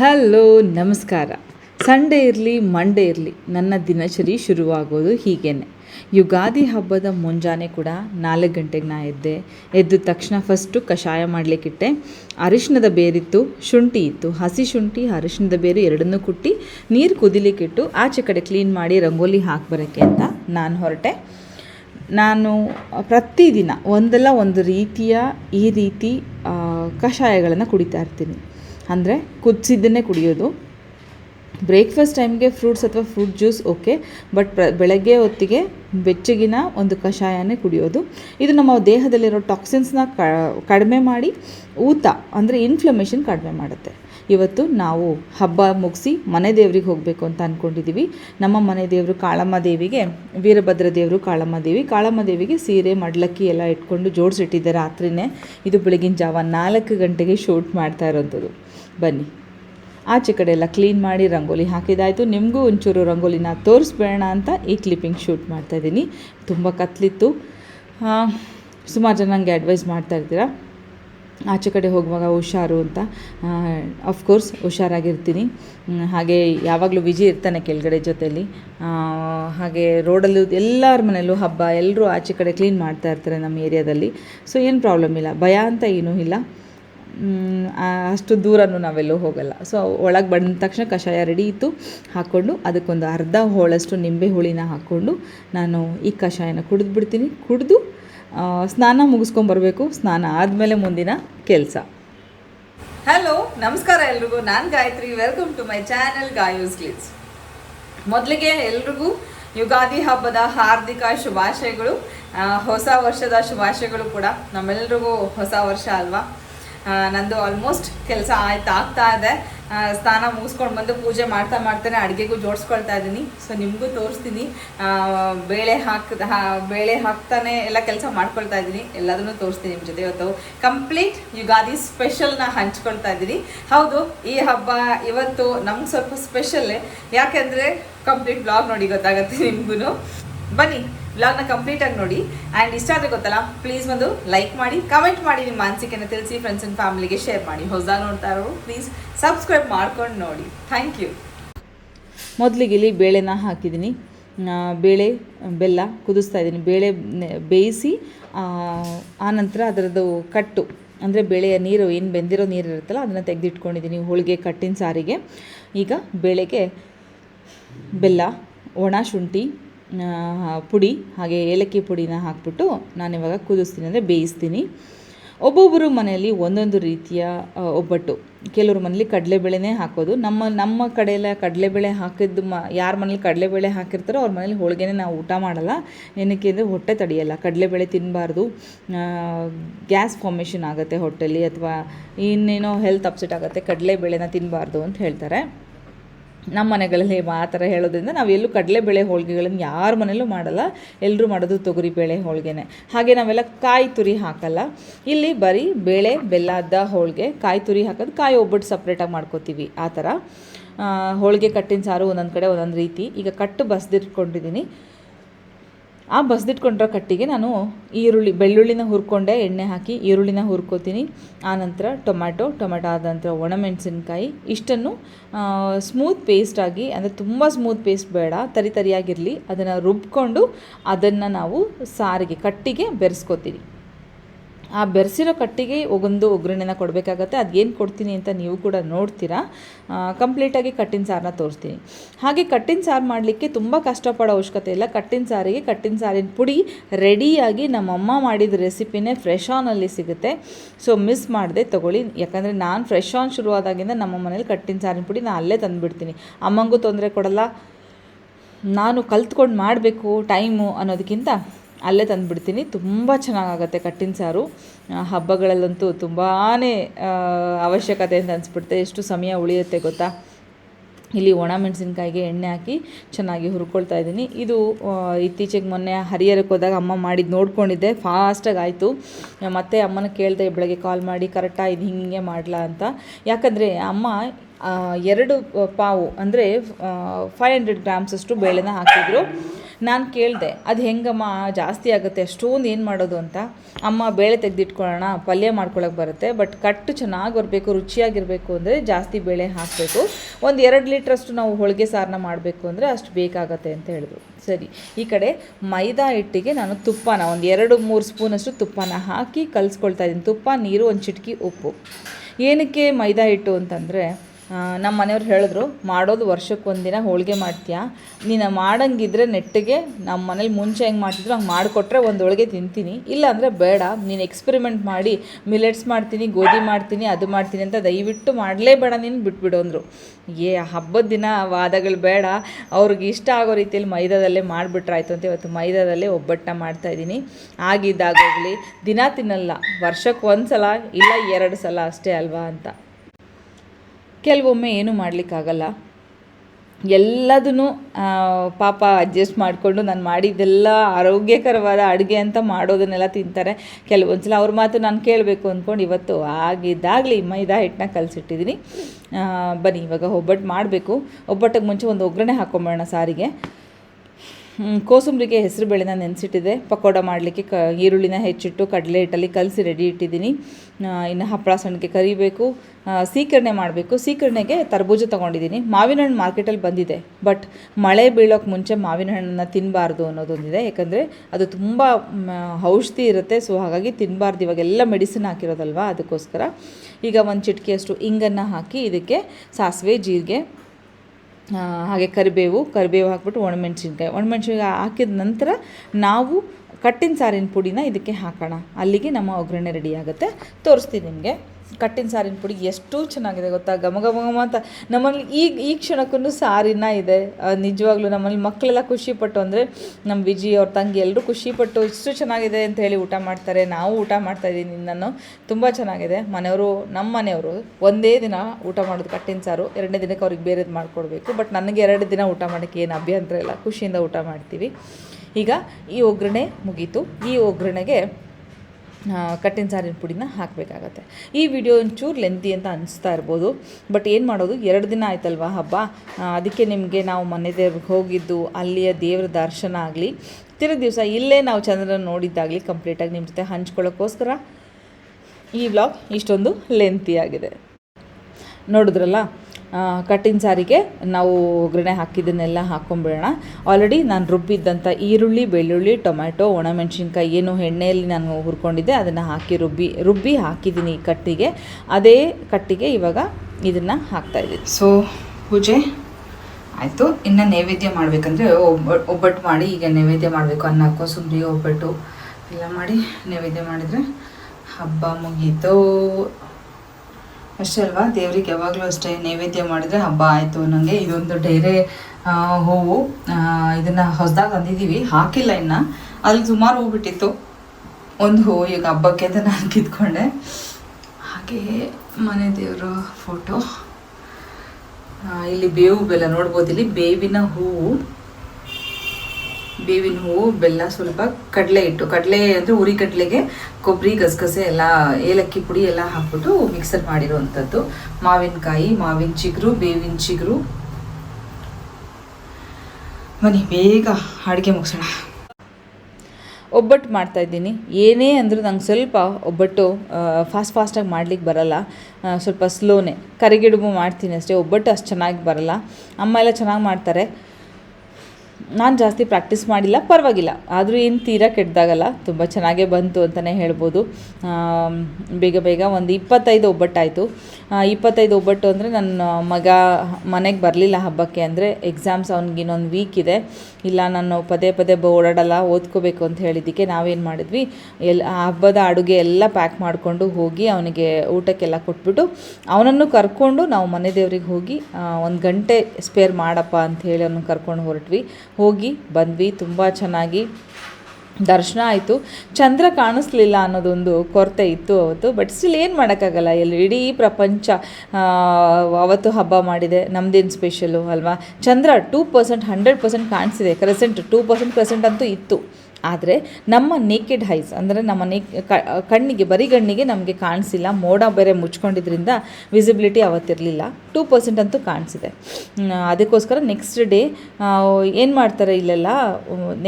Hello, ನಮಸ್ಕಾರ. Sunday ಇರಲಿ, Monday ಇರಲಿ, ನನ್ನ ದಿನಚರಿ ಶುರುವಾಗೋದು ಹೀಗೇನೆ. ಯುಗಾದಿ ಹಬ್ಬದ ಮುಂಜಾನೆ ಕೂಡ ನಾಲ್ಕು ಗಂಟೆಗೆ ನಾ ಎದ್ದೆ. ಎದ್ದ ತಕ್ಷಣ ಫಸ್ಟು ಕಷಾಯ ಮಾಡಲಿಕ್ಕಿಟ್ಟೆ ಅರಿಶಿಣದ ಬೇರಿತ್ತು ಶುಂಠಿ ಇತ್ತು. ಹಸಿ ಶುಂಠಿ, ಅರಿಶಿಣದ ಬೇರು ಎರಡನ್ನೂ ಕುಟ್ಟಿ ನೀರು ಕುದಿಲಿಕ್ಕಿಟ್ಟು ಆಚೆ ಕಡೆ ಕ್ಲೀನ್ ಮಾಡಿ ರಂಗೋಲಿ ಹಾಕಬರೋಕ್ಕೆ ಅಂತ ನಾನು ಹೊರಟೆ. ನಾನು ಪ್ರತಿದಿನ ಒಂದಲ್ಲ ಒಂದು ರೀತಿಯ ಈ ರೀತಿ ಕಷಾಯಗಳನ್ನು ಕುಡಿತಾ ಇರ್ತೀನಿ. ಅಂದರೆ ಕುದಿಸಿದ್ದನ್ನೇ ಕುಡಿಯೋದು. ಬ್ರೇಕ್ಫಾಸ್ಟ್ ಟೈಮ್ಗೆ ಫ್ರೂಟ್ಸ್ ಅಥವಾ ಫ್ರೂಟ್ ಜ್ಯೂಸ್ ಓಕೆ ಬಟ್ ಬೆಳಗ್ಗೆ ಹೊತ್ತಿಗೆ ಬೆಚ್ಚಗಿನ ಒಂದು ಕಷಾಯನೇ ಕುಡಿಯೋದು. ಇದು ನಮ್ಮ ದೇಹದಲ್ಲಿರೋ ಟಾಕ್ಸಿನ್ಸ್ನ ಕಡಿಮೆ ಮಾಡಿ ಊತ ಅಂದರೆ ಇನ್ಫ್ಲಮೇಷನ್ ಕಡಿಮೆ ಮಾಡುತ್ತೆ. ಇವತ್ತು ನಾವು ಹಬ್ಬ ಮುಗಿಸಿ ಮನೆ ದೇವ್ರಿಗೆ ಹೋಗಬೇಕು ಅಂತ ಅಂದ್ಕೊಂಡಿದ್ದೀವಿ ನಮ್ಮ ಮನೆ ದೇವರು ಕಾಳಮ್ಮ ದೇವಿಗೆ, ವೀರಭದ್ರ ದೇವರು ಕಾಳಮ್ಮ ದೇವಿ. ಕಾಳಮ್ಮ ದೇವಿಗೆ ಸೀರೆ, ಮಡ್ಲಕ್ಕಿ ಎಲ್ಲ ಇಟ್ಕೊಂಡು ಜೋಡಿಸಿಟ್ಟಿದ್ದೆ ರಾತ್ರಿನೇ. ಇದು ಬೆಳಗಿನ ಜಾವ ನಾಲ್ಕು ಗಂಟೆಗೆ ಶೂಟ್ ಮಾಡ್ತಾ ಇರೋಂಥದ್ದು. ಬನ್ನಿ. ಆಚೆ ಕಡೆ ಎಲ್ಲ ಕ್ಲೀನ್ ಮಾಡಿ ರಂಗೋಲಿ ಹಾಕಿದಾಯಿತು. ನಿಮಗೂ ಒಂಚೂರು ರಂಗೋಲಿನ ತೋರಿಸ್ಬೇಡ ಅಂತ ಈ ಕ್ಲಿಪ್ಪಿಂಗ್ ಶೂಟ್ ಮಾಡ್ತಾಯಿದ್ದೀನಿ ತುಂಬ ಕತ್ಲಿತ್ತು. ಸುಮಾರು ಜನ ನನಗೆ ಅಡ್ವೈಸ್ ಮಾಡ್ತಾ ಇರ್ತೀರ? ಆಚೆ ಕಡೆ ಹೋಗುವಾಗ ಹುಷಾರು ಅಂತ. ಅಫ್ಕೋರ್ಸ್ ಹುಷಾರಾಗಿರ್ತೀನಿ. ಹಾಗೆ ಯಾವಾಗಲೂ ವಿಜಿ ಇರ್ತಾನೆ ಕೆಳಗಡೆ ಜೊತೆಯಲ್ಲಿ ಹಾಗೆ ರೋಡಲ್ಲೂ ಎಲ್ಲರ ಮನೆಯಲ್ಲೂ ಹಬ್ಬ ಎಲ್ಲರೂ ಆಚೆ ಕಡೆ ಕ್ಲೀನ್ ಮಾಡ್ತಾ ಇರ್ತಾರೆ ನಮ್ಮ ಏರಿಯಾದಲ್ಲಿ ಸೊ ಏನು ಪ್ರಾಬ್ಲಮ್ ಇಲ್ಲ. ಭಯ ಅಂತ ಏನೂ ಇಲ್ಲ. ಅಷ್ಟು ದೂರನೂ ನಾವೆಲ್ಲೂ ಹೋಗಲ್ಲ. ಸೊ ಒಳಗೆ ಬಂದ ತಕ್ಷಣ ಕಷಾಯ ರೆಡಿ ಇತ್ತು ಹಾಕ್ಕೊಂಡು ಅದಕ್ಕೊಂದು ಅರ್ಧ ಹೋಳಷ್ಟು ನಿಂಬೆ ಹುಳಿನ ಹಾಕ್ಕೊಂಡು ನಾನು ಈ ಕಷಾಯನ ಕುಡಿದು ಬಿಡ್ತೀನಿ. ಕುಡಿದು ಸ್ನಾನ ಮುಗಿಸ್ಕೊಂಬರ್ಬೇಕು ಸ್ನಾನ ಆದಮೇಲೆ ಮುಂದಿನ ಕೆಲಸ. ಹಲೋ ನಮಸ್ಕಾರ ಎಲ್ರಿಗೂ. ನಾನು Gayatri. Welcome to my channel Gayu's glitz ಮೊದಲಿಗೆ ಎಲ್ರಿಗೂ ಯುಗಾದಿ ಹಬ್ಬದ ಹಾರ್ದಿಕ ಶುಭಾಶಯಗಳು. ಹೊಸ ವರ್ಷದ ಶುಭಾಶಯಗಳು ಕೂಡ ನಮ್ಮೆಲ್ರಿಗೂ ಹೊಸ ವರ್ಷ ಅಲ್ವಾ? ನಂದು ಆಲ್ಮೋಸ್ಟ್ ಕೆಲಸ ಆಯ್ತು, ಆಗ್ತಾ ಇದೆ. ಸ್ನಾನ ಮುಗಿಸ್ಕೊಂಡು ಬಂದು ಪೂಜೆ ಮಾಡ್ತಾ ಮಾಡ್ತಾನೆ ಅಡುಗೆಗೂ ಜೋಡಿಸ್ಕೊಳ್ತಾ ಇದ್ದೀನಿ ಸೊ ನಿಮಗೂ ತೋರಿಸ್ತೀನಿ. ಬೇಳೆ ಹಾಕಿದ ಬೇಳೆ ಹಾಕ್ತಾನೆ ಎಲ್ಲ ಕೆಲಸ ಮಾಡ್ಕೊಳ್ತಾ ಇದ್ದೀನಿ ಎಲ್ಲದನ್ನೂ ತೋರಿಸ್ತೀನಿ ನಿಮ್ಮ ಜೊತೆ ಇವತ್ತು. ಕಂಪ್ಲೀಟ್ ಯುಗಾದಿ ಸ್ಪೆಷಲ್ನ ಹಂಚ್ಕೊಳ್ತಾ ಇದ್ದೀನಿ ಹೌದು, ಈ ಹಬ್ಬ ಇವತ್ತು ನಮ್ಗೆ ಸ್ವಲ್ಪ ಸ್ಪೆಷಲ್ಲೇ ಯಾಕೆಂದರೆ ಕಂಪ್ಲೀಟ್ ಬ್ಲಾಗ್ ನೋಡಿ ಗೊತ್ತಾಗುತ್ತೆ ನಿಮಗೂ ಬನ್ನಿ. ವ್ಲಾಗ್ನ ಕಂಪ್ಲೀಟಾಗಿ ನೋಡಿ. ಆ್ಯಂಡ್ ಇಷ್ಟ ಆದರೆ ಗೊತ್ತಲ್ಲ ಪ್ಲೀಸ್ ಒಂದು ಲೈಕ್ ಮಾಡಿ ಕಮೆಂಟ್ ಮಾಡಿ ನಿಮ್ಮ ಮಾನಸಿಕೆನ ತಿಳಿಸಿ ಫ್ರೆಂಡ್ಸ್ ಆ್ಯಂಡ್ ಫ್ಯಾಮಿಲಿಗೆ ಶೇರ್ ಮಾಡಿ. ಹೊಸದಾಗಿ ನೋಡ್ತಾ ಇರೋರು ಪ್ಲೀಸ್ ಸಬ್ಸ್ಕ್ರೈಬ್ ಮಾಡ್ಕೊಂಡು ನೋಡಿ. ಥ್ಯಾಂಕ್ ಯು ಮೊದಲಿಗೆ ಇಲ್ಲಿ ಬೇಳೆನ ಹಾಕಿದ್ದೀನಿ. ಬೇಳೆ, ಬೆಲ್ಲ ಕುದಿಸ್ತಾ ಇದ್ದೀನಿ. ಬೇಳೆ ಬೇಯಿಸಿ ಆನಂತರ ಅದರದ್ದು ಕಟ್ಟು, ಅಂದರೆ ಬೇಳೆಯ ನೀರು ಏನು ಬೆಂದಿರೋ ನೀರು ಇರುತ್ತಲ್ಲ, ಅದನ್ನು ತೆಗೆದಿಟ್ಕೊಂಡಿದ್ದೀನಿ ಹೋಳಿಗೆ ಕಟ್ಟಿನ ಸಾರಿಗೆ. ಈಗ ಬೇಳೆಗೆ ಬೆಲ್ಲ, ಒಣ ಶುಂಠಿ ಪುಡಿ, ಹಾಗೆ ಏಲಕ್ಕಿ ಪುಡಿನ ಹಾಕ್ಬಿಟ್ಟು ನಾನಿವಾಗ ಕುದಿಸ್ತೀನಿ ಅಂದರೆ ಬೇಯಿಸ್ತೀನಿ. ಒಬ್ಬೊಬ್ಬರು ಮನೆಯಲ್ಲಿ ಒಂದೊಂದು ರೀತಿಯ ಒಬ್ಬಟ್ಟು. ಕೆಲವ್ರ ಮನೇಲಿ ಕಡಲೆಬೇಳೆನೇ ಹಾಕೋದು. ನಮ್ಮ ನಮ್ಮ ಕಡೆಯೆಲ್ಲ ಕಡಲೆಬೇಳೆ ಹಾಕಿದ್ದು ಮ, ಯಾರ ಮನೇಲಿ ಕಡಲೆಬೇಳೆ ಹಾಕಿರ್ತಾರೋ ಅವ್ರ ಮನೇಲಿ ಹೋಳಿಗೆನೇ ನಾವು ಊಟ ಮಾಡಲ್ಲ. ಏನಕ್ಕೆ ಅಂದರೆ ಹೊಟ್ಟೆ ತಡೆಯಲ್ಲ. ಕಡಲೆಬೇಳೆ ತಿನ್ನಬಾರ್ದು ಗ್ಯಾಸ್ ಫಾರ್ಮೇಷನ್ ಆಗುತ್ತೆ ಹೊಟ್ಟೆಲಿ ಅಥವಾ ಇನ್ನೇನೋ ಹೆಲ್ತ್ ಅಪ್ಸೆಟ್ ಆಗುತ್ತೆ. ಕಡಲೆಬೇಳೆನ ತಿನ್ನಬಾರ್ದು ಅಂತ ಹೇಳ್ತಾರೆ. ನಮ್ಮ ಮನೆಗಳಲ್ಲಿ ಆ ಥರ ಹೇಳೋದ್ರಿಂದ ನಾವು ಎಲ್ಲೂ ಕಡಲೆಬೇಳೆ ಹೋಳಿಗೆಗಳನ್ನು ಯಾರ ಮನೇಲೂ ಮಾಡಲ್ಲ ಎಲ್ಲರೂ ಮಾಡೋದು ತೊಗರಿಬೇಳೆ ಹೋಳಿಗೆನೆ. ಹಾಗೆ ನಾವೆಲ್ಲ ಕಾಯಿ ತುರಿ ಹಾಕಲ್ಲ. ಇಲ್ಲಿ ಬರೀ ಬೇಳೆ, ಬೆಲ್ಲದ ಹೋಳಿಗೆ, ಕಾಯಿ ತುರಿ ಹಾಕೋದು, ಕಾಯಿ ಒಬ್ಬಟ್ಟು ಸಪ್ರೇಟಾಗಿ ಮಾಡ್ಕೋತೀವಿ, ಆ ಥರ. ಹೋಳಿಗೆ ಕಟ್ಟಿನ ಸಾರು ಒಂದೊಂದು ಕಡೆ ಒಂದೊಂದು ರೀತಿ. ಈಗ ಕಟ್ಟು ಬಸ್ದಿಟ್ಕೊಂಡಿದ್ದೀನಿ ಆ ಬಸ್ದಿಟ್ಕೊಂಡಿರೋ ಕಟ್ಟಿಗೆ ನಾನು ಈರುಳ್ಳಿ, ಬೆಳ್ಳುಳ್ಳಿನ ಹುರ್ಕೊಂಡೆ, ಎಣ್ಣೆ ಹಾಕಿ ಈರುಳ್ಳಿನ ಹುರ್ಕೋತೀನಿ. ಆನಂತರ ಟೊಮ್ಯಾಟೊ ಟೊಮ್ಯಾಟೊ ಆದ ನಂತರ ಒಣಮೆಣಸಿನ್ಕಾಯಿ. ಇಷ್ಟನ್ನು ಸ್ಮೂತ್ ಪೇಸ್ಟಾಗಿ ಅಂದರೆ ತುಂಬ ಸ್ಮೂತ್ ಪೇಸ್ಟ್ ಬೇಡ, ತರಿ ತರಿಯಾಗಿರಲಿ. ಅದನ್ನು ರುಬ್ಕೊಂಡು ಅದನ್ನು ನಾವು ಸಾರಿಗೆ, ಕಟ್ಟಿಗೆ ಬೆರೆಸ್ಕೋತೀವಿ. ಆ ಬೆರೆಸಿರೋ ಕಟ್ಟಿಗೆ ಒಗೊಂದು ಒಗ್ಗರಣೆನ ಕೊಡಬೇಕಾಗತ್ತೆ. ಅದೇನು ಕೊಡ್ತೀನಿ ಅಂತ ನೀವು ಕೂಡ ನೋಡ್ತೀರಾ. ಕಂಪ್ಲೀಟಾಗಿ ಕಟ್ಟಿನ ಸಾರನ್ನ ತೋರಿಸ್ತೀನಿ. ಹಾಗೆ ಕಟ್ಟಿನ ಸಾರು ಮಾಡಲಿಕ್ಕೆ ತುಂಬ ಕಷ್ಟಪಡೋ ಅವಶ್ಯಕತೆ ಇಲ್ಲ. ಕಟ್ಟಿನ ಸಾರಿಗೆ ಕಟ್ಟಿನ ಸಾರಿನ ಪುಡಿ ರೆಡಿಯಾಗಿ ನಮ್ಮಮ್ಮ ಮಾಡಿದ ರೆಸಿಪಿನೇ ಫ್ರೆಶ್ ಆನಲ್ಲಿ ಸಿಗುತ್ತೆ. ಸೊ ಮಿಸ್ ಮಾಡದೆ, ತೊಗೊಳ್ಳಿ. ಯಾಕಂದರೆ ನಾನು ಫ್ರೆಶ್ ಆನ್ ಶುರುವಾದಾಗಿಂದ ನಮ್ಮ ಮನೇಲಿ ಕಟ್ಟಿನ ಸಾರಿನ ಪುಡಿ ನಾನು ಅಲ್ಲೇ ತಂದುಬಿಡ್ತೀನಿ. ಅಮ್ಮಂಗೂ ತೊಂದರೆ ಕೊಡಲ್ಲ. ನಾನು ಕಲ್ತ್ಕೊಂಡು ಮಾಡಬೇಕು ಟೈಮು ಅನ್ನೋದಕ್ಕಿಂತ ಅಲ್ಲೇ ತಂದುಬಿಡ್ತೀನಿ. ತುಂಬ ಚೆನ್ನಾಗಾಗತ್ತೆ ಕಟ್ಟಿನ ಸಾರು. ಹಬ್ಬಗಳಲ್ಲಂತೂ ತುಂಬಾ ಅವಶ್ಯಕತೆ ಅಂತ ಅನಿಸ್ಬಿಡುತ್ತೆ. ಎಷ್ಟು ಸಮಯ ಉಳಿಯುತ್ತೆ ಗೊತ್ತಾ? ಇಲ್ಲಿ ಒಣ ಮೆಣಸಿನ್ಕಾಯಿಗೆ ಎಣ್ಣೆ ಹಾಕಿ ಚೆನ್ನಾಗಿ ಹುರ್ಕೊಳ್ತಾ ಇದ್ದೀನಿ. ಇದು ಇತ್ತೀಚೆಗೆ ಮೊನ್ನೆ ಹರಿಹರಕ್ಕೆ ಹೋದಾಗ ಅಮ್ಮ ಮಾಡಿದ್ದು ನೋಡ್ಕೊಂಡಿದ್ದೆ. ಫಾಸ್ಟಾಗಿ ಆಯಿತು ಮತ್ತೆ ಅಮ್ಮನ ಕೇಳಿದೆ, ಬೆಳಗ್ಗೆ ಕಾಲ್ ಮಾಡಿ ಕರೆಕ್ಟಾಗಿ ಇದು ಹಿಂಗೆ ಮಾಡಲಾ ಅಂತ. ಯಾಕಂದರೆ ಅಮ್ಮ ಎರಡು ಪಾವು, ಅಂದರೆ ಫೈವ್ ಹಂಡ್ರೆಡ್ ಗ್ರಾಮ್ಸಷ್ಟು ಬೇಳೆನ ಹಾಕಿದ್ರು. ನಾನು ಕೇಳಿದೆ, ಅದು ಹೆಂಗಮ್ಮ? ಜಾಸ್ತಿ ಆಗುತ್ತೆ. ಅಷ್ಟೊಂದು ಏನು ಮಾಡೋದು ಅಂತ? ಅಮ್ಮ, ಬೇಳೆ ತೆಗೆದಿಟ್ಕೊಳ್ಳೋಣ. ಪಲ್ಯ ಮಾಡ್ಕೊಳಕ್ಕೆ ಬರುತ್ತೆ. ಬಟ್ ಕಟ್ಟು ಚೆನ್ನಾಗಿ ಬರಬೇಕು, ರುಚಿಯಾಗಿರಬೇಕು ಅಂದರೆ ಜಾಸ್ತಿ ಬೇಳೆ ಹಾಕಬೇಕು. ಒಂದು ಎರಡು ಲೀಟ್ರಷ್ಟು ನಾವು ಹೋಳಿಗೆ ಸಾರನ್ನ ಮಾಡಬೇಕು ಅಂದರೆ ಅಷ್ಟು ಬೇಕಾಗತ್ತೆ ಅಂತ ಹೇಳಿದ್ರು. ಸರಿ, ಈ ಕಡೆ ಮೈದಾ ಹಿಟ್ಟಿಗೆ ನಾನು ತುಪ್ಪನ, ಒಂದು ಎರಡು ಮೂರು ಸ್ಪೂನಷ್ಟು ತುಪ್ಪನ ಹಾಕಿ ಕಲಿಸ್ಕೊಳ್ತಾ ಇದ್ದೀನಿ. ತುಪ್ಪ, ನೀರು, ಒಂದು ಚಿಟಕಿ ಉಪ್ಪು. ಏನಕ್ಕೆ ಮೈದಾ ಹಿಟ್ಟು ಅಂತಂದರೆ ನಮ್ಮ ಮನೆಯವ್ರು ಹೇಳಿದ್ರು, ಮಾಡೋದು ವರ್ಷಕ್ಕೆ ಒಂದಿನ ಹೋಳಿಗೆ ಮಾಡ್ತೀಯಾ? ನೀನು ಮಾಡಂಗಿದ್ರೆ ನೆಟ್ಟಿಗೆ ನಮ್ಮ ಮನೇಲಿ ಮುಂಚೆ ಹೆಂಗೆ ಮಾಡ್ತಿದ್ರು ಹಂಗೆ ಮಾಡಿಕೊಟ್ರೆ ಒಂದು ಹೋಳಿಗೆ ತಿಂತೀನಿ. ಇಲ್ಲ ಅಂದರೆ ಬೇಡ, ನೀನು ಎಕ್ಸ್ಪೆರಿಮೆಂಟ್ ಮಾಡಿ ಮಿಲೆಟ್ಸ್ ಮಾಡ್ತೀನಿ, ಗೋಧಿ ಮಾಡ್ತೀನಿ, ಅದು ಮಾಡ್ತೀನಿ ಅಂತ ದಯವಿಟ್ಟು ಮಾಡಲೇಬೇಡ ನೀನು ಬಿಟ್ಬಿಡು ಅಂದರು. ಏ ಹಬ್ಬದ ದಿನ ವಾದಗಳು ಬೇಡ. ಅವ್ರಿಗೆ ಇಷ್ಟ ಆಗೋ ರೀತಿಯಲ್ಲಿ ಮೈದಾದಲ್ಲೇ ಮಾಡಿಬಿಟ್ರಾಯ್ತು ಅಂತ ಇವತ್ತು ಮೈದಾದಲ್ಲೇ ಒಬ್ಬಟ್ಟನ್ನ ಮಾಡ್ತಾಯಿದ್ದೀನಿ ಆಗಿದ್ದಾಗೋಗಲಿ ದಿನ ತಿನ್ನಲ್ಲ, ವರ್ಷಕ್ಕೆ ಒಂದು ಸಲ ಇಲ್ಲ, ಎರಡು ಸಲ ಅಷ್ಟೇ ಅಲ್ವಾ ಅಂತ. ಕೆಲವೊಮ್ಮೆ ಏನೂ ಮಾಡಲಿಕ್ಕಾಗಲ್ಲ. ಎಲ್ಲದನ್ನು ಪಾಪ ಅಡ್ಜಸ್ಟ್ ಮಾಡಿಕೊಂಡು ನಾನು ಮಾಡಿದ್ದೆಲ್ಲ ಆರೋಗ್ಯಕರವಾದ ಅಡುಗೆ ಅಂತ ಮಾಡೋದನ್ನೆಲ್ಲ ತಿಂತಾರೆ. ಕೆಲವೊಂದು ಸಲ ಅವ್ರ ಮಾತು ನಾನು ಕೇಳಬೇಕು ಅಂದ್ಕೊಂಡು ಇವತ್ತು ಆಗಿದ್ದಾಗಲಿ ಮೈದಾ ಹಿಟ್ಟನ್ನ ಕಲಸಿಟ್ಟಿದ್ದೀನಿ. ಬನ್ನಿ ಇವಾಗ ಒಬ್ಬಟ್ಟು ಮಾಡಬೇಕು. ಒಬ್ಬಟ್ಟಿಗೆ ಮುಂಚೆ ಒಂದು ಒಗ್ಗರಣೆ ಹಾಕೊಂಬೋಣ ಸಾರಿಗೆ. ಕೋಸಂಬರಿಗೆ ಹೆಸರು ಬೇಳೆನ ನೆನೆಸಿಟ್ಟಿದೆ. ಪಕೋಡ ಮಾಡಲಿಕ್ಕೆ ಕ, ಈರುಳ್ಳಿನ ಹೆಚ್ಚಿಟ್ಟು ಕಡಲೆ ಹಿಟ್ಟಲ್ಲಿ ಕಲಸಿ ರೆಡಿ ಇಟ್ಟಿದ್ದೀನಿ. ಇನ್ನು ಹಪ್ಪಳ ಸಣ್ಣಗೆ ಕರಿಬೇಕು. ಸೀಕರಣೆ ಮಾಡಬೇಕು. ಸೀಕರಣೆಗೆ ತರಬೂಜ ತೊಗೊಂಡಿದ್ದೀನಿ. ಮಾವಿನ ಹಣ್ಣು ಮಾರ್ಕೆಟಲ್ಲಿ ಬಂದಿದೆ. ಬಟ್ ಮಳೆ ಬೀಳೋಕ್ಕೆ ಮುಂಚೆ ಮಾವಿನ ಹಣ್ಣನ್ನು ತಿನ್ನಬಾರ್ದು ಅನ್ನೋದೊಂದಿದೆ. ಯಾಕಂದರೆ ಅದು ತುಂಬ ಔಷಧಿ ಇರುತ್ತೆ. ಸೊ ಹಾಗಾಗಿ ತಿನ್ನಬಾರ್ದು ಇವಾಗೆಲ್ಲ ಮೆಡಿಸಿನ್ ಹಾಕಿರೋದಲ್ವಾ? ಅದಕ್ಕೋಸ್ಕರ. ಈಗ ಒಂದು ಚಿಟಿಕೆಯಷ್ಟು ಇಂಗನ್ನು ಹಾಕಿ ಇದಕ್ಕೆ ಸಾಸಿವೆ, ಜೀರಿಗೆ ಹಾಗೆ ಕರಿಬೇವು ಕರಿಬೇವು ಹಾಕ್ಬಿಟ್ಟು ಒಣಮೆಣ್ಸಿನ್ಕಾಯಿ. ಒಣಮೆಣ್ಸಿನ್ಕಾಯಿ ಹಾಕಿದ ನಂತರ ನಾವು ಕಟ್ಟಿನ ಸಾರಿನ ಪುಡಿನ ಇದಕ್ಕೆ ಹಾಕೋಣ. ಅಲ್ಲಿಗೆ ನಮ್ಮ ಒಗ್ಗರಣೆ ರೆಡಿ ಆಗುತ್ತೆ. ತೋರಿಸ್ತೀನಿ ನಿಮಗೆ. ಕಟ್ಟಿನ ಸಾರಿನ ಪುಡಿ ಎಷ್ಟು ಚೆನ್ನಾಗಿದೆ ಗೊತ್ತಾ? ಘಮ ಘಮ ಘಮ ಅಂತ. ನಮ್ಮಲ್ಲಿ ಈಗ ಈ ಕ್ಷಣಕ್ಕೂ ಸಾರಿನ ಇದೆ. ನಿಜವಾಗ್ಲೂ ನಮ್ಮಲ್ಲಿ ಮಕ್ಕಳೆಲ್ಲ ಖುಷಿಪಟ್ಟು ಅಂದರೆ ನಮ್ಮ ವಿಜಿ ಅವ್ರ ತಂಗಿ ಎಲ್ಲರೂ ಖುಷಿಪಟ್ಟು ಇಷ್ಟು ಚೆನ್ನಾಗಿದೆ ಅಂತ ಹೇಳಿ ಊಟ ಮಾಡ್ತಾರೆ. ನಾವು ಊಟ ಮಾಡ್ತಾ ಇದ್ದೀನಿ ನಾನು ತುಂಬ ಚೆನ್ನಾಗಿದೆ. ಮನೆಯವರು ನಮ್ಮ ಮನೆಯವರು ಒಂದೇ ದಿನ ಊಟ ಮಾಡೋದು ಕಟ್ಟಿನ ಸಾರು. ಎರಡನೇ ದಿನಕ್ಕೆ ಅವ್ರಿಗೆ ಬೇರೆದು ಮಾಡಿಕೊಡ್ಬೇಕು. ಬಟ್ ನನಗೆ ಎರಡು ದಿನ ಊಟ ಮಾಡೋಕ್ಕೆ ಏನು ಅಭ್ಯಂತರ ಇಲ್ಲ. ಖುಷಿಯಿಂದ ಊಟ ಮಾಡ್ತೀವಿ. ಈಗ ಈ ಒಗ್ಗರಣೆ ಮುಗೀತು. ಈ ಒಗ್ಗರಣೆಗೆ ಕಟ್ಟಿನ ಸಾರಿನ ಪುಡಿನ ಹಾಕಬೇಕಾಗತ್ತೆ. ಈ ವಿಡಿಯೋ ಒಂಚೂರು ಲೆಂತಿ ಅಂತ ಅನಿಸ್ತಾ ಇರ್ಬೋದು ಬಟ್ ಏನು ಮಾಡೋದು? ಎರಡು ದಿನ ಆಯ್ತಲ್ವಾ ಹಬ್ಬ? ಅದಕ್ಕೆ ನಿಮಗೆ ನಾವು ಮನೆ ಹೋಗಿದ್ದು, ಅಲ್ಲಿಯ ದೇವರ ದರ್ಶನ ಆಗಲಿ ತಿರು ದಿವಸ ಇಲ್ಲೇ ನಾವು ಚಂದ್ರನ ನೋಡಿದ್ದಾಗಲಿ ಕಂಪ್ಲೀಟಾಗಿ ನಿಮ್ಮ ಜೊತೆ ಹಂಚ್ಕೊಳ್ಳೋಕ್ಕೋಸ್ಕರ ಈ ವ್ಲಾಗ್ ಇಷ್ಟೊಂದು ಲೆಂತಿ ಆಗಿದೆ. ನೋಡಿದ್ರಲ್ಲ? ಕಟ್ಟಿನ ಸಾರಿಗೆ ನಾವು ಒಗ್ಗರಣೆ ಹಾಕಿದ್ದನ್ನೆಲ್ಲ ಹಾಕ್ಕೊಂಬಿಡೋಣ ಆಲ್ರೆಡಿ ನಾನು ರುಬ್ಬಿದ್ದಂಥ ಈರುಳ್ಳಿ, ಬೆಳ್ಳುಳ್ಳಿ, ಟೊಮ್ಯಾಟೊ, ಒಣಮೆಣ್ಸಿನ್ಕಾಯಿ, ಏನು ಎಣ್ಣೆಯಲ್ಲಿ ನಾನು ಹುರ್ಕೊಂಡಿದ್ದೆ, ಅದನ್ನು ಹಾಕಿ ರುಬ್ಬಿ ರುಬ್ಬಿ ಹಾಕಿದ್ದೀನಿ ಕಟ್ಟಿಗೆ. ಅದೇ ಕಟ್ಟಿಗೆ ಇವಾಗ ಇದನ್ನು ಹಾಕ್ತಾಯಿದ್ದೀನಿ ಸೊ ಪೂಜೆ, ಆಯಿತು. ಇನ್ನು ನೈವೇದ್ಯ ಮಾಡಬೇಕಂದ್ರೆ ಒಬ್ಬ, ಒಬ್ಬಟ್ಟು ಮಾಡಿ, ಈಗ ನೈವೇದ್ಯ ಮಾಡಬೇಕು. ಅನ್ನ ಕೋಸುಂಬರಿ ಒಬ್ಬಟ್ಟು ಎಲ್ಲ ಮಾಡಿ ನೈವೇದ್ಯ ಮಾಡಿದರೆ ಹಬ್ಬ ಮುಗೀತು. ಅಷ್ಟೇ ಅಲ್ವಾ? ದೇವ್ರಿಗೆ ಯಾವಾಗಲೂ ಅಷ್ಟೇ ನೈವೇದ್ಯ ಮಾಡಿದರೆ ಹಬ್ಬ ಆಯಿತು ನನಗೆ ಇದೊಂದು ಡೈರೆ ಹೂವು. ಇದನ್ನು ಹೊಸದಾಗಿ ತಂದಿದ್ದೀವಿ ಹಾಕಿಲ್ಲ ಇನ್ನು. ಅಲ್ಲಿ ಸುಮಾರು ಹೂವು ಬಿಟ್ಟಿತ್ತು ಒಂದು ಹೂವು ಈಗ ಹಬ್ಬಕ್ಕೆ ಅಂತ ನಾನು ಕಿತ್ಕೊಂಡೆ. ಹಾಗೆ ಮನೆ ದೇವರ ಫೋಟೋ ಇಲ್ಲಿ ಬೇವು ಬೆಲ್ಲ ನೋಡ್ಬೋದು ಇಲ್ಲಿ ಬೇವಿನ ಹೂವು. ಬೇವಿನ ಹೂವು, ಬೆಲ್ಲ ಸ್ವಲ್ಪ ಕಡಲೆ ಹಿಟ್ಟು. ಕಡಲೆ ಅಂದರೆ ಉರಿ ಕಡಲೆಗೆ ಕೊಬ್ಬರಿ, ಗಸಗಸೆ ಎಲ್ಲ, ಏಲಕ್ಕಿ ಪುಡಿ ಎಲ್ಲ ಹಾಕ್ಬಿಟ್ಟು ಮಿಕ್ಸರ್ ಮಾಡಿರುವಂಥದ್ದು ಮಾವಿನಕಾಯಿ, ಮಾವಿನ ಚಿಗುರು, ಬೇವಿನ ಚಿಗುರು. ಬನ್ನಿ, ಬೇಗ ಅಡುಗೆ ಮುಗಿಸೋಣ. ಒಬ್ಬಟ್ಟು ಮಾಡ್ತಾ ಇದ್ದೀನಿ. ಏನೇ ಅಂದರೂ ನಂಗೆ ಸ್ವಲ್ಪ ಒಬ್ಬಟ್ಟು ಫಾಸ್ಟ್ ಫಾಸ್ಟಾಗಿ ಮಾಡ್ಲಿಕ್ಕೆ ಬರಲ್ಲ. ಸ್ವಲ್ಪ ಸ್ಲೋನೇ ಕರಿಗಿಡುಬು ಮಾಡ್ತೀನಿ ಅಷ್ಟೇ. ಒಬ್ಬಟ್ಟು ಅಷ್ಟು ಚೆನ್ನಾಗಿ ಬರಲ್ಲ. ಅಮ್ಮ ಎಲ್ಲ ಚೆನ್ನಾಗಿ ಮಾಡ್ತಾರೆ. ನಾನು ಜಾಸ್ತಿ ಪ್ರಾಕ್ಟೀಸ್ ಮಾಡಿಲ್ಲ, ಪರವಾಗಿಲ್ಲ. ಆದರೂ ಏನು ತೀರಾ ಕೆಟ್ಟದಾಗಲ್ಲ ತುಂಬ ಚೆನ್ನಾಗೇ ಬಂತು ಅಂತಲೇ ಹೇಳ್ಬೋದು. ಬೇಗ ಬೇಗ ಒಂದು ಇಪ್ಪತ್ತೈದು ಒಬ್ಬಟ್ಟಾಯಿತು. ಇಪ್ಪತ್ತೈದು ಒಬ್ಬಟ್ಟು ಅಂದರೆ ನನ್ನ ಮಗ ಮನೆಗೆ ಬರಲಿಲ್ಲ ಹಬ್ಬಕ್ಕೆ ಅಂದರೆ ಎಕ್ಸಾಮ್ಸ್ ಅವ್ನಿಗೆ ಇನ್ನೊಂದು ವೀಕ್ ಇದೆ. ಇಲ್ಲ, ನಾನು ಪದೇ ಪದೇ ಬ, ಓಡಾಡಲ್ಲ, ಓದ್ಕೋಬೇಕು ಅಂತ ಹೇಳಿದ್ದಕ್ಕೆ ನಾವೇನು ಮಾಡಿದ್ವಿ ಎಲ್ಲ ಆ ಹಬ್ಬದ ಅಡುಗೆ ಎಲ್ಲ ಪ್ಯಾಕ್ ಮಾಡಿಕೊಂಡು ಹೋಗಿ ಅವನಿಗೆ ಊಟಕ್ಕೆಲ್ಲ ಕೊಟ್ಬಿಟ್ಟು ಅವನನ್ನು ಕರ್ಕೊಂಡು ನಾವು ಮನೆ ದೇವ್ರಿಗೆ ಹೋಗಿ ಒಂದು ಗಂಟೆ ಸ್ಪೇರ್ ಮಾಡಪ್ಪ ಅಂತ ಹೇಳಿ ಅವನು ಕರ್ಕೊಂಡು ಹೊರಟ್ವಿ. ಹೋಗಿ ಬಂದ್ವಿ, ತುಂಬ ಚೆನ್ನಾಗಿ. ದರ್ಶನ ಆಯಿತು. ಚಂದ್ರ ಕಾಣಿಸ್ಲಿಲ್ಲ ಅನ್ನೋದೊಂದು ಕೊರತೆ ಇತ್ತು ಅವತ್ತು ಬಟ್ ಸ್ಟಿಲ್ ಏನು ಮಾಡೋಕ್ಕಾಗಲ್ಲ, ಎಲ್ಲಿ ಇಡೀ ಪ್ರಪಂಚ ಅವತ್ತು ಹಬ್ಬ ಮಾಡಿದೆ, ನಮ್ದೇನು ಸ್ಪೆಷಲು ಅಲ್ವಾ? ಚಂದ್ರ ಟೂ ಪರ್ಸೆಂಟ್ ಹಂಡ್ರೆಡ್ ಪರ್ಸೆಂಟ್ ಕಾಣಿಸಿದೆ ಕ್ರೆಸೆಂಟ್ ಟೂ ಪರ್ಸೆಂಟ್ ಕ್ರೆಸೆಂಟ್ ಅಂತೂ ಇತ್ತು. ಆದರೆ ನಮ್ಮ ನೇಕೆಡ್ ಹೈಸ್ ಅಂದರೆ ನಮ್ಮ ನೇ ಕಣ್ಣಿಗೆ, ಬರೀ ಕಣ್ಣಿಗೆ ನಮಗೆ ಕಾಣಿಸಿಲ್ಲ. ಮೋಡ ಬೇರೆ ಮುಚ್ಕೊಂಡಿದ್ದರಿಂದ ವಿಸಿಬಿಲಿಟಿ ಅವತ್ತಿರಲಿಲ್ಲ. ಟೂ ಪರ್ಸೆಂಟ್ ಅಂತೂ ಕಾಣಿಸಿದೆ. ಅದಕ್ಕೋಸ್ಕರ ನೆಕ್ಸ್ಟ್ ಡೇ ಏನು ಮಾಡ್ತಾರೆ ಇಲ್ಲೆಲ್ಲ?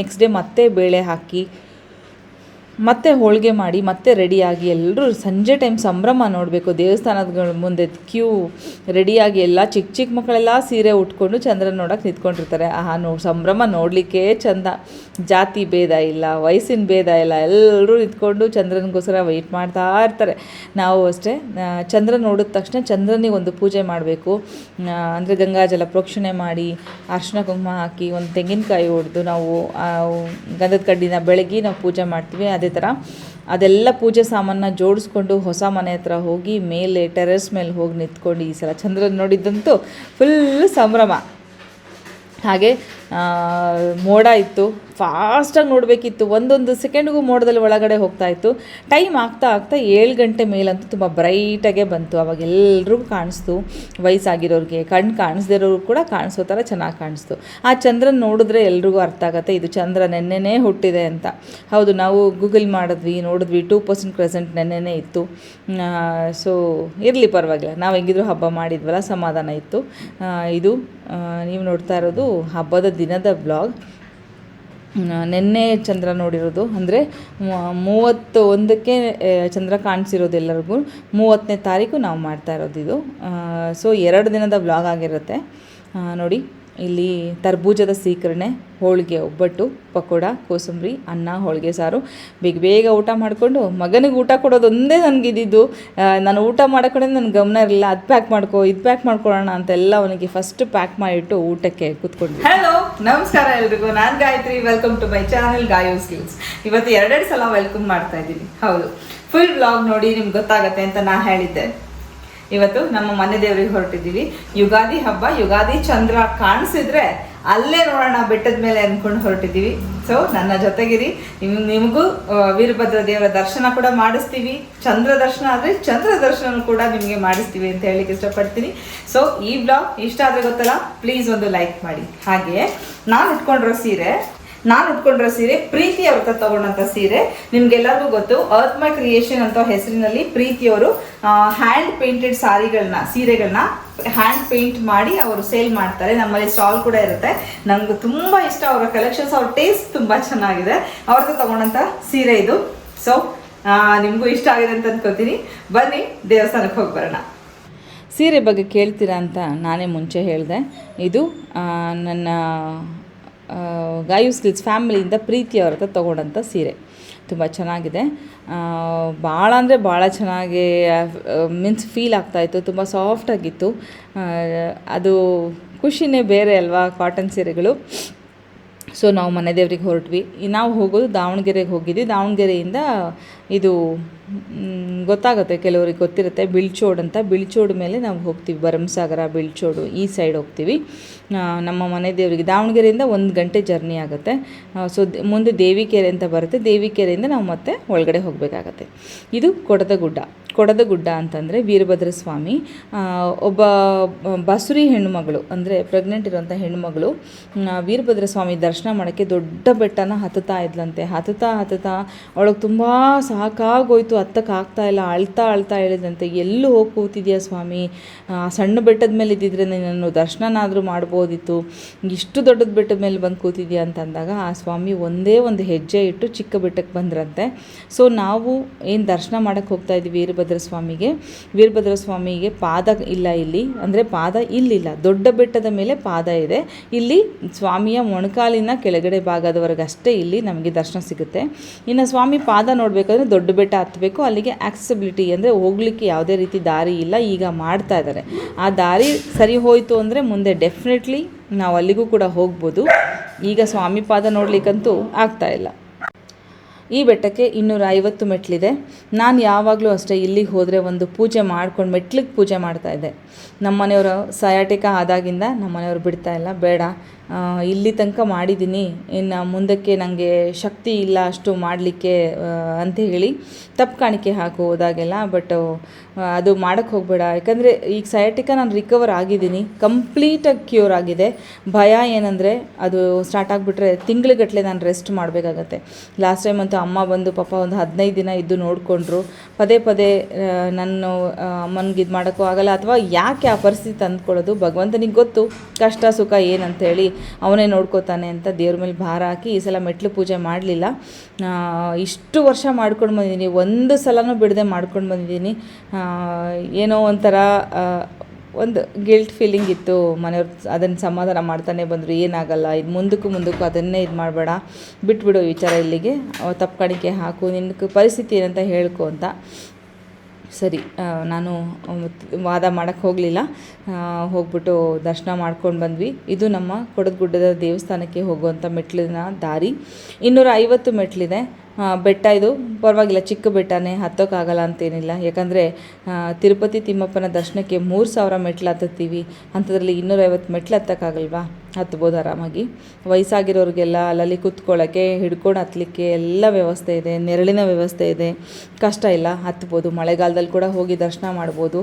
ನೆಕ್ಸ್ಟ್ ಡೇ ಮತ್ತೆ ಬೇಳೆ ಹಾಕಿ, ಮತ್ತೆ ಹೋಳಿಗೆ ಮಾಡಿ, ಮತ್ತೆ ರೆಡಿಯಾಗಿ ಎಲ್ಲರೂ ಸಂಜೆ ಟೈಮ್ ಸಂಭ್ರಮ ನೋಡಬೇಕು. ದೇವಸ್ಥಾನದ ಮುಂದೆ ಕ್ಯೂ ರೆಡಿಯಾಗಿ ಎಲ್ಲ ಚಿಕ್ಕ ಚಿಕ್ಕ ಮಕ್ಕಳೆಲ್ಲ ಸೀರೆ ಉಟ್ಕೊಂಡು ಚಂದ್ರನ ನೋಡೋಕೆ ನಿಂತ್ಕೊಂಡಿರ್ತಾರೆ. ಆಹಾ, ನೋ, ಸಂಭ್ರಮ ನೋಡಲಿಕ್ಕೆ ಚಂದ. ಜಾತಿ ಭೇದ ಇಲ್ಲ, ವಯಸ್ಸಿನ ಭೇದ ಇಲ್ಲ ಎಲ್ಲರೂ ನಿಂತ್ಕೊಂಡು ಚಂದ್ರನಿಗೋಸ್ಕರ ವೆಯ್ಟ್ ಮಾಡ್ತಾ ಇರ್ತಾರೆ. ನಾವು ಅಷ್ಟೇ ಚಂದ್ರ ನೋಡಿದ ತಕ್ಷಣ ಚಂದ್ರನಿಗೆ ಒಂದು ಪೂಜೆ ಮಾಡಬೇಕು. ಅಂದರೆ ಗಂಗಾಜಲ ಪ್ರೋಕ್ಷಣೆ ಮಾಡಿ, ಅರ್ಶಿನ ಕುಂಕುಮ ಹಾಕಿ, ಒಂದು ತೆಂಗಿನಕಾಯಿ ಹೊಡೆದು ನಾವು ಗಂಧದ ಕಡ್ಡಿನ ಬೆಳಗಿ ನಾವು ಪೂಜೆ ಮಾಡ್ತೀವಿ. ಅದೇ ಥರ ಅದೆಲ್ಲ ಪೂಜೆ ಸಾಮಾನ ಜೋಡಿಸ್ಕೊಂಡು ಹೊಸ ಮನೆ ಹತ್ರ ಹೋಗಿ, ಮೇಲೆ ಟೆರೆಸ್ ಮೇಲೆ ಹೋಗಿ ನಿಂತ್ಕೊಂಡು ಈ ಸಲ ಚಂದ್ರನ ನೋಡಿದ್ದಂತೂ ಫುಲ್ ಸಂಭ್ರಮ. ಹಾಗೆ ಮೋಡ ಇತ್ತು. ಫಾಸ್ಟಾಗಿ ನೋಡಬೇಕಿತ್ತು. ಒಂದೊಂದು ಸೆಕೆಂಡ್ಗೂ ಮೋಡದಲ್ಲಿ ಒಳಗಡೆ ಹೋಗ್ತಾ ಇತ್ತು. ಟೈಮ್ ಆಗ್ತಾ ಆಗ್ತಾ ಏಳು ಗಂಟೆ ಮೇಲಂತೂ ತುಂಬ ಬ್ರೈಟಾಗೆ ಬಂತು. ಅವಾಗ ಎಲ್ರಿಗೂ ಕಾಣಿಸ್ತು. ವಯಸ್ಸಾಗಿರೋರಿಗೆ ಕಣ್ಣು ಕಾಣಿಸ್ದಿರೋರು ಕೂಡ ಕಾಣಿಸೋ ಥರ ಚೆನ್ನಾಗಿ ಕಾಣಿಸ್ತು. ಆ ಚಂದ್ರನ ನೋಡಿದ್ರೆ ಎಲ್ರಿಗೂ ಅರ್ಥ ಆಗುತ್ತೆ, ಇದು ಚಂದ್ರ ನೆನ್ನೆನೇ ಹುಟ್ಟಿದೆ ಅಂತ. ಹೌದು, ನಾವು ಗೂಗಲ್ ಮಾಡಿದ್ವಿ, ನೋಡಿದ್ವಿ ಟೂ ಪರ್ಸೆಂಟ್ ಪ್ರೆಸೆಂಟ್ ನೆನ್ನೆನೇ ಇತ್ತು. ಸೊ ಇರಲಿ ಪರವಾಗಿಲ್ಲ. ನಾವು ಹೆಂಗಿದ್ರು ಹಬ್ಬ ಮಾಡಿದ್ವಲ್ಲ, ಸಮಾಧಾನ ಇತ್ತು. ಇದು ನೀವು ನೋಡ್ತಾ ಇರೋದು ಹಬ್ಬದ ದಿನದ ಬ್ಲಾಗ್ ನಿನ್ನೆ ಚಂದ್ರ ನೋಡಿರೋದು. ಅಂದರೆ ಮೂವತ್ತು ಒಂದಕ್ಕೆ ಚಂದ್ರ ಕಾಣಿಸಿರೋದು ಎಲ್ಲರಿಗೂ. ಮೂವತ್ತನೇ ತಾರೀಕು ನಾವು ಮಾಡ್ತಾ ಇರೋದು ಇದು. ಸೊ ಎರಡು ದಿನದ ಬ್ಲಾಗ್ ಆಗಿರುತ್ತೆ. ನೋಡಿ. ಇಲ್ಲಿ ತರ್ಬೂಜದ ಸೀಕರಣೆ ಹೋಳಿಗೆ ಒಬ್ಬಟ್ಟು, ಪಕೋಡ, ಕೋಸಂಬರಿ, ಅನ್ನ, ಹೋಳಿಗೆ ಸಾರು. ಬೇಗ ಬೇಗ ಊಟ ಮಾಡಿಕೊಂಡು ಮಗನಿಗೆ ಊಟ ಕೊಡೋದೊಂದೇ ಒಂದೇ ನನಗಿದ್ದಿದ್ದು ನಾನು ಊಟ ಮಾಡೋಕಡೆ ನನ್ನ ಗಮನ ಇರಲಿಲ್ಲ. ಅದು ಪ್ಯಾಕ್ ಮಾಡ್ಕೊ, ಇದು ಪ್ಯಾಕ್ ಮಾಡ್ಕೊಳ್ಳೋಣ ಅಂತೆಲ್ಲ ಅವನಿಗೆ ಫಸ್ಟ್ ಪ್ಯಾಕ್ ಮಾಡಿಟ್ಟು ಊಟಕ್ಕೆ ಕೂತ್ಕೊಂಡ್ವಿ. ಹಲೋ ನಮಸ್ಕಾರ ಎಲ್ರಿಗೂ. ನಾನು Gayatri. Welcome to my channel Gayo skills ಇವತ್ತು ಎರಡೆರಡು ಸಲ ವೆಲ್ಕಮ್ ಮಾಡ್ತಾ ಇದ್ದೀನಿ. ಹೌದು. ಫುಲ್ ಬ್ಲಾಗ್ ನೋಡಿ ನಿಮ್ಗೆ ಗೊತ್ತಾಗತ್ತೆ ಅಂತ ನಾನು ಹೇಳಿದ್ದೆ. ಇವತ್ತು ನಮ್ಮ ಮನೆ ದೇವರಿಗೆ ಹೊರಟಿದ್ದೀವಿ. ಯುಗಾದಿ ಹಬ್ಬ, ಯುಗಾದಿ ಚಂದ್ರ ಕಾಣಿಸಿದ್ರೆ ಅಲ್ಲೇ ನೋಡೋಣ ಬೆಟ್ಟದ ಮೇಲೆ ಅಂದ್ಕೊಂಡು ಹೊರಟಿದ್ದೀವಿ. ಸೊ ನನ್ನ ಜೊತೆಗಿರಿ. ನಿಮ್, ನಿಮಗೂ ವೀರಭದ್ರ ದೇವರ ದರ್ಶನ ಕೂಡ ಮಾಡಿಸ್ತೀವಿ. ಚಂದ್ರ ದರ್ಶನ ಆದರೆ ಚಂದ್ರ ದರ್ಶನ ಕೂಡ ನಿಮಗೆ ಮಾಡಿಸ್ತೀವಿ ಅಂತ ಹೇಳಿಕ್ಕೆ ಇಷ್ಟಪಡ್ತೀನಿ. ಸೊ ಈ ಬ್ಲಾಗ್ ಇಷ್ಟ ಆದರೆ ಗೊತ್ತಲ್ಲ ಪ್ಲೀಸ್ ಒಂದು ಲೈಕ್ ಮಾಡಿ. ಹಾಗೆ ನಾನು ಇಟ್ಕೊಂಡಿರೋ ಸೀರೆ ನಾನು ಉಟ್ಕೊಂಡಿರೋ ಸೀರೆ ಪ್ರೀತಿ ಅವ್ರ ತಗೊಂಡಂತ ಸೀರೆ. ನಿಮ್ಗೆಲ್ಲರಿಗೂ ಗೊತ್ತು ಅರ್ತ್ ಮೈ ಕ್ರಿಯೇಷನ್ ಅಂತ ಹೆಸರಿನಲ್ಲಿ ಪ್ರೀತಿಯವರು ಹ್ಯಾಂಡ್ ಪೇಂಟೆಡ್ ಸಾರಿಗಳನ್ನ, ಸೀರೆಗಳನ್ನ ಹ್ಯಾಂಡ್ ಪೇಂಟ್ ಮಾಡಿ ಅವರು ಸೇಲ್ ಮಾಡ್ತಾರೆ. ನಮ್ಮಲ್ಲಿ ಸ್ಟಾಲ್ ಕೂಡ ಇರುತ್ತೆ. ನಂಗೆ ತುಂಬ ಇಷ್ಟ. ಅವರ ಕಲೆಕ್ಷನ್ಸ್ ಅವ್ರ ಟೇಸ್ಟ್ ತುಂಬ ಚೆನ್ನಾಗಿದೆ. ಅವ್ರ ತಗೊಂಡಂತ ಸೀರೆ ಇದು. ಸೊ ನಿಮಗೂ ಇಷ್ಟ ಆಗಿದೆ ಅಂತ ಅನ್ಕೋತೀನಿ. ಬನ್ನಿ, ದೇವಸ್ಥಾನಕ್ಕೆ ಹೋಗಿ ಬರೋಣ. ಸೀರೆ ಬಗ್ಗೆ ಕೇಳ್ತೀರಾ ಅಂತ ನಾನೇ ಮುಂಚೆ ಹೇಳಿದೆ. ಇದು ನನ್ನ ಗಾಯು ಸ್ಕಿಲ್ಸ್ ಫ್ಯಾಮಿಲಿಯಿಂದ ಪ್ರೀತಿ ಅವ್ರ ಹತ್ರ ತೊಗೊಂಡಂಥ ಸೀರೆ. ತುಂಬ ಚೆನ್ನಾಗಿದೆ. ಭಾಳ ಅಂದರೆ ಭಾಳ ಚೆನ್ನಾಗಿ ಮೀನ್ಸ್ ಫೀಲ್ ಆಗ್ತಾಯಿತ್ತು ತುಂಬ ಸಾಫ್ಟಾಗಿತ್ತು ಅದು ಖುಷಿನೇ ಬೇರೆ ಅಲ್ವಾ ಕಾಟನ್ ಸೀರೆಗಳು. ಸೊ ನಾವು ಮನೆ ದೇವರಿಗೆ ಹೊರಟ್ವಿ. ನಾವು ಹೋಗೋದು ದಾವಣಗೆರೆಗೆ ಹೋಗಿದ್ವಿ. ದಾವಣಗೆರೆಯಿಂದ ಇದು ಗೊತ್ತಾಗುತ್ತೆ, ಕೆಲವರಿಗೆ ಗೊತ್ತಿರುತ್ತೆ. ಬಿಳ್ಚೋಡ್ ಅಂತ ಬಿಳ್ಚೋಡ್ ಮೇಲೆ ನಾವು ಹೋಗ್ತೀವಿ. ಭರಮಸಾಗರ ಬಿಳ್ಚೋಡು ಈ ಸೈಡ್ ಹೋಗ್ತೀವಿ. ನಮ್ಮ ಮನೆ ದೇವರಿಗೆ ದಾವಣಗೆರೆಯಿಂದ ಒಂದು ಗಂಟೆ ಜರ್ನಿ ಆಗುತ್ತೆ. ಸೊ ಮುಂದೆ ದೇವಿಕೆರೆ ಅಂತ ಬರುತ್ತೆ. ದೇವಿಕೆರೆಯಿಂದ ನಾವು ಮತ್ತೆ ಒಳಗಡೆ ಹೋಗಬೇಕಾಗತ್ತೆ. ಇದು ಕೊಡದಗುಡ್ಡ. ಕೊಡದಗುಡ್ಡ ಅಂತಂದರೆ ವೀರಭದ್ರ ಸ್ವಾಮಿ ಒಬ್ಬ ಬಸುರಿ ಹೆಣ್ಣುಮಗಳು, ಅಂದರೆ ಪ್ರೆಗ್ನೆಂಟ್ ಇರುವಂಥ ಹೆಣ್ಣುಮಗಳು ವೀರಭದ್ರ ಸ್ವಾಮಿ ದರ್ಶನ ಮಾಡೋಕ್ಕೆ ದೊಡ್ಡ ಬೆಟ್ಟನ ಹತ್ತುತ್ತಾ ಇದ್ಲಂತೆ. ಹತ್ತುತ್ತಾ ಹತ್ತುತ್ತಾ ಅವಳಿಗೆ ತುಂಬ ಸಾಕಾಗೋಯ್ತು ಹತ್ತಕ್ಕೆ ಆಗ್ತಾ ಇಲ್ಲ, ಅಳ್ತಾ ಅಳ್ತಾ ಹೇಳಿದಂತೆ, ಎಲ್ಲೂ ಹೋಗಿ ಕೂತಿದ್ಯಾ ಸ್ವಾಮಿ? ಆ, ಸಣ್ಣ ಬೆಟ್ಟದ ಮೇಲೆ ಇದ್ದಿದ್ರೆ ನಾನು ದರ್ಶನನಾದರೂ ಮಾಡ್ಬೋದಿತ್ತು. ಇಷ್ಟು ದೊಡ್ಡದ ಬೆಟ್ಟದ ಮೇಲೆ ಬಂದು ಕೂತಿದ್ಯಾ ಅಂತ ಅಂದಾಗ ಆ ಸ್ವಾಮಿ ಒಂದೇ ಒಂದು ಹೆಜ್ಜೆ ಇಟ್ಟು ಚಿಕ್ಕ ಬೆಟ್ಟಕ್ಕೆ ಬಂದ್ರಂತೆ. ಸೊ ನಾವು ಏನು ದರ್ಶನ ಮಾಡೋಕ್ಕೆ ಹೋಗ್ತಾ ಇದ್ವಿ ವೀರಭದ್ರ ಸ್ವಾಮಿಗೆ. ವೀರಭದ್ರ ಸ್ವಾಮಿಗೆ ಪಾದ ಇಲ್ಲ ಇಲ್ಲಿ. ಅಂದರೆ ಪಾದ ಇಲ್ಲಿಲ್ಲ. ದೊಡ್ಡ ಬೆಟ್ಟದ ಮೇಲೆ ಪಾದ ಇದೆ. ಇಲ್ಲಿ ಸ್ವಾಮಿಯ ಮೊಣಕಾಲಿನ ಕೆಳಗಡೆ ಭಾಗದವರೆಗಷ್ಟೇ ಇಲ್ಲಿ ನಮಗೆ ದರ್ಶನ ಸಿಗುತ್ತೆ. ಇನ್ನು ಸ್ವಾಮಿ ಪಾದ ನೋಡಬೇಕಾದ್ರೆ ದೊಡ್ಡ ಬೆಟ್ಟ ಹತ್ತಬೇಕು, ಅಲ್ಲಿಗೆ ಆಕ್ಸೆಸಿಬಿಲಿಟಿ ಅಂದರೆ ಹೋಗ್ಲಿಕ್ಕೆ ಯಾವುದೇ ರೀತಿ ದಾರಿ ಇಲ್ಲ, ಈಗ ಮಾಡ್ತಾ ಇದ್ದಾರೆ. ಆ ದಾರಿ ಸರಿ ಹೋಯಿತು ಅಂದರೆ ಮುಂದೆ ಡೆಫಿನೆಟ್ಲಿ ನಾವು ಅಲ್ಲಿಗೂ ಕೂಡ ಹೋಗ್ಬೋದು. ಈಗ ಸ್ವಾಮಿ ಪಾದ ನೋಡಲಿಕ್ಕಂತೂ ಆಗ್ತಾ ಇಲ್ಲ. ಈ ಬೆಟ್ಟಕ್ಕೆ ಇನ್ನೂರ ಐವತ್ತು ಮೆಟ್ಲಿದೆ. ನಾನು ಯಾವಾಗಲೂ ಅಷ್ಟೇ ಇಲ್ಲಿಗೆ ಹೋದರೆ ಒಂದು ಪೂಜೆ ಮಾಡ್ಕೊಂಡು ಮೆಟ್ಲಿಗೆ ಪೂಜೆ ಮಾಡ್ತಾ ಇದ್ದೆ. ನಮ್ಮ ಮನೆಯವರು ಸಯಾಟಿಕ ಆದಾಗಿಂದ ನಮ್ಮ ಬಿಡ್ತಾ ಇಲ್ಲ, ಬೇಡ. ಇಲ್ಲಿ ತನಕ ಮಾಡಿದ್ದೀನಿ. ಇನ್ನು ಮುಂದಕ್ಕೆ ನನಗೆ ಶಕ್ತಿ ಇಲ್ಲ ಅಷ್ಟು ಮಾಡಲಿಕ್ಕೆ ಅಂತ ಹೇಳಿ ತಪ್ಪು ಕಾಣಿಕೆ ಹಾಕುವುದಾಗೆಲ್ಲ ಬಟ್ ಅದು ಮಾಡೋಕ್ಕೆ ಹೋಗಬೇಡ. ಯಾಕಂದರೆ ಈಗ ಸಯಾಟಿಕ ನಾನು ರಿಕವರ್ ಆಗಿದ್ದೀನಿ. ಕಂಪ್ಲೀಟಾಗಿ ಕ್ಯೂರ್ ಆಗಿದೆ. ಭಯ ಏನಂದರೆ ಅದು ಸ್ಟಾರ್ಟ್ ಆಗಿಬಿಟ್ರೆ ತಿಂಗ್ಳುಗಟ್ಟಲೆ ನಾನು ರೆಸ್ಟ್ ಮಾಡಬೇಕಾಗತ್ತೆ. ಲಾಸ್ಟ್ ಟೈಮ್ ಅಂತೂ ಅಮ್ಮ ಬಂದು ಪಾಪ ಒಂದು ಹದಿನೈದು ದಿನ ಇದ್ದು ನೋಡಿಕೊಂಡ್ರು. ಪದೇ ಪದೇ ನಾನು ಅಮ್ಮನಿಗೆ ಇದು ಮಾಡೋಕ್ಕೂ ಆಗಲ್ಲ. ಅಥವಾ ಯಾಕೆ ಆ ಪರಿಸ್ಥಿತಿ ತಂದುಕೊಳ್ಳೋದು? ಭಗವಂತನಿಗೆ ಗೊತ್ತು. ಕಷ್ಟ, ಸುಖ ಏನಂತೇಳಿ ಅವನೇ ನೋಡ್ಕೋತಾನೆ ಅಂತ ದೇವ್ರ ಮೇಲೆ ಭಾರ ಹಾಕಿ ಈ ಸಲ ಮೆಟ್ಲು ಪೂಜೆ ಮಾಡಲಿಲ್ಲ. ಇಷ್ಟು ವರ್ಷ ಮಾಡ್ಕೊಂಡು ಬಂದಿದ್ದೀನಿ ಒಂದು ಸಲನೂ ಬಿಡದೆ ಮಾಡ್ಕೊಂಡು ಬಂದಿದ್ದೀನಿ ಏನೋ ಒಂಥರ ಒಂದು ಗಿಲ್ಟ್ ಫೀಲಿಂಗ್ ಇತ್ತು. ಮನೆಯವ್ರು ಅದನ್ನು ಸಮಾಧಾನ ಮಾಡ್ತಾನೆ ಬಂದರು, ಏನಾಗಲ್ಲ, ಇದು ಮುಂದಕ್ಕೂ ಮುಂದಕ್ಕೂ ಅದನ್ನೇ ಇದು ಮಾಡಬೇಡ. ಬಿಟ್ಬಿಡು ವಿಚಾರ ಇಲ್ಲಿಗೆ. ತಪ್ಪು ಕಾಣಿಕೆ ಹಾಕು ನಿನ್ನ ಪರಿಸ್ಥಿತಿ ಏನಂತ ಹೇಳ್ಕೊ ಅಂತ. ಸರಿ ನಾನು ವಾದ ಮಾಡೋಕ್ಕೆ ಹೋಗಲಿಲ್ಲ. ಹೋಗ್ಬಿಟ್ಟು ದರ್ಶನ ಮಾಡ್ಕೊಂಡು ಬಂದ್ವಿ. ಇದು ನಮ್ಮ ಕೊಡದಗುಡ್ಡದ ದೇವಸ್ಥಾನಕ್ಕೆ ಹೋಗುವಂಥ ಮೆಟ್ಲಿನ ದಾರಿ. ಇನ್ನೂರ ಐವತ್ತು ಮೆಟ್ಲಿದೆ ಬೆಟ್ಟ ಇದು. ಪರವಾಗಿಲ್ಲ, ಚಿಕ್ಕ ಬೆಟ್ಟನೇ, ಹತ್ತೋಕ್ಕಾಗಲ್ಲ ಅಂತೇನಿಲ್ಲ. ಯಾಕಂದರೆ ತಿರುಪತಿ ತಿಮ್ಮಪ್ಪನ ದರ್ಶನಕ್ಕೆ ಮೂರು ಸಾವಿರ ಮೆಟ್ಲು ಹತ್ತುತ್ತೀವಿ. ಅಂಥದ್ರಲ್ಲಿ ಇನ್ನೂರೈವತ್ತು ಮೆಟ್ಲು ಹತ್ತಕ್ಕಾಗಲ್ವಾ? ಹತ್ಬೋದು ಆರಾಮಾಗಿ. ವಯಸ್ಸಾಗಿರೋರಿಗೆಲ್ಲ ಅಲ್ಲಲ್ಲಿ ಕೂತ್ಕೊಳ್ಳೋಕ್ಕೆ ಹಿಡ್ಕೊಂಡು ಹತ್ತಲಿಕ್ಕೆ ಎಲ್ಲ ವ್ಯವಸ್ಥೆ ಇದೆ. ನೆರಳಿನ ವ್ಯವಸ್ಥೆ ಇದೆ. ಕಷ್ಟ ಇಲ್ಲ, ಹತ್ಬೋದು. ಮಳೆಗಾಲದಲ್ಲಿ ಕೂಡ ಹೋಗಿ ದರ್ಶನ ಮಾಡ್ಬೋದು.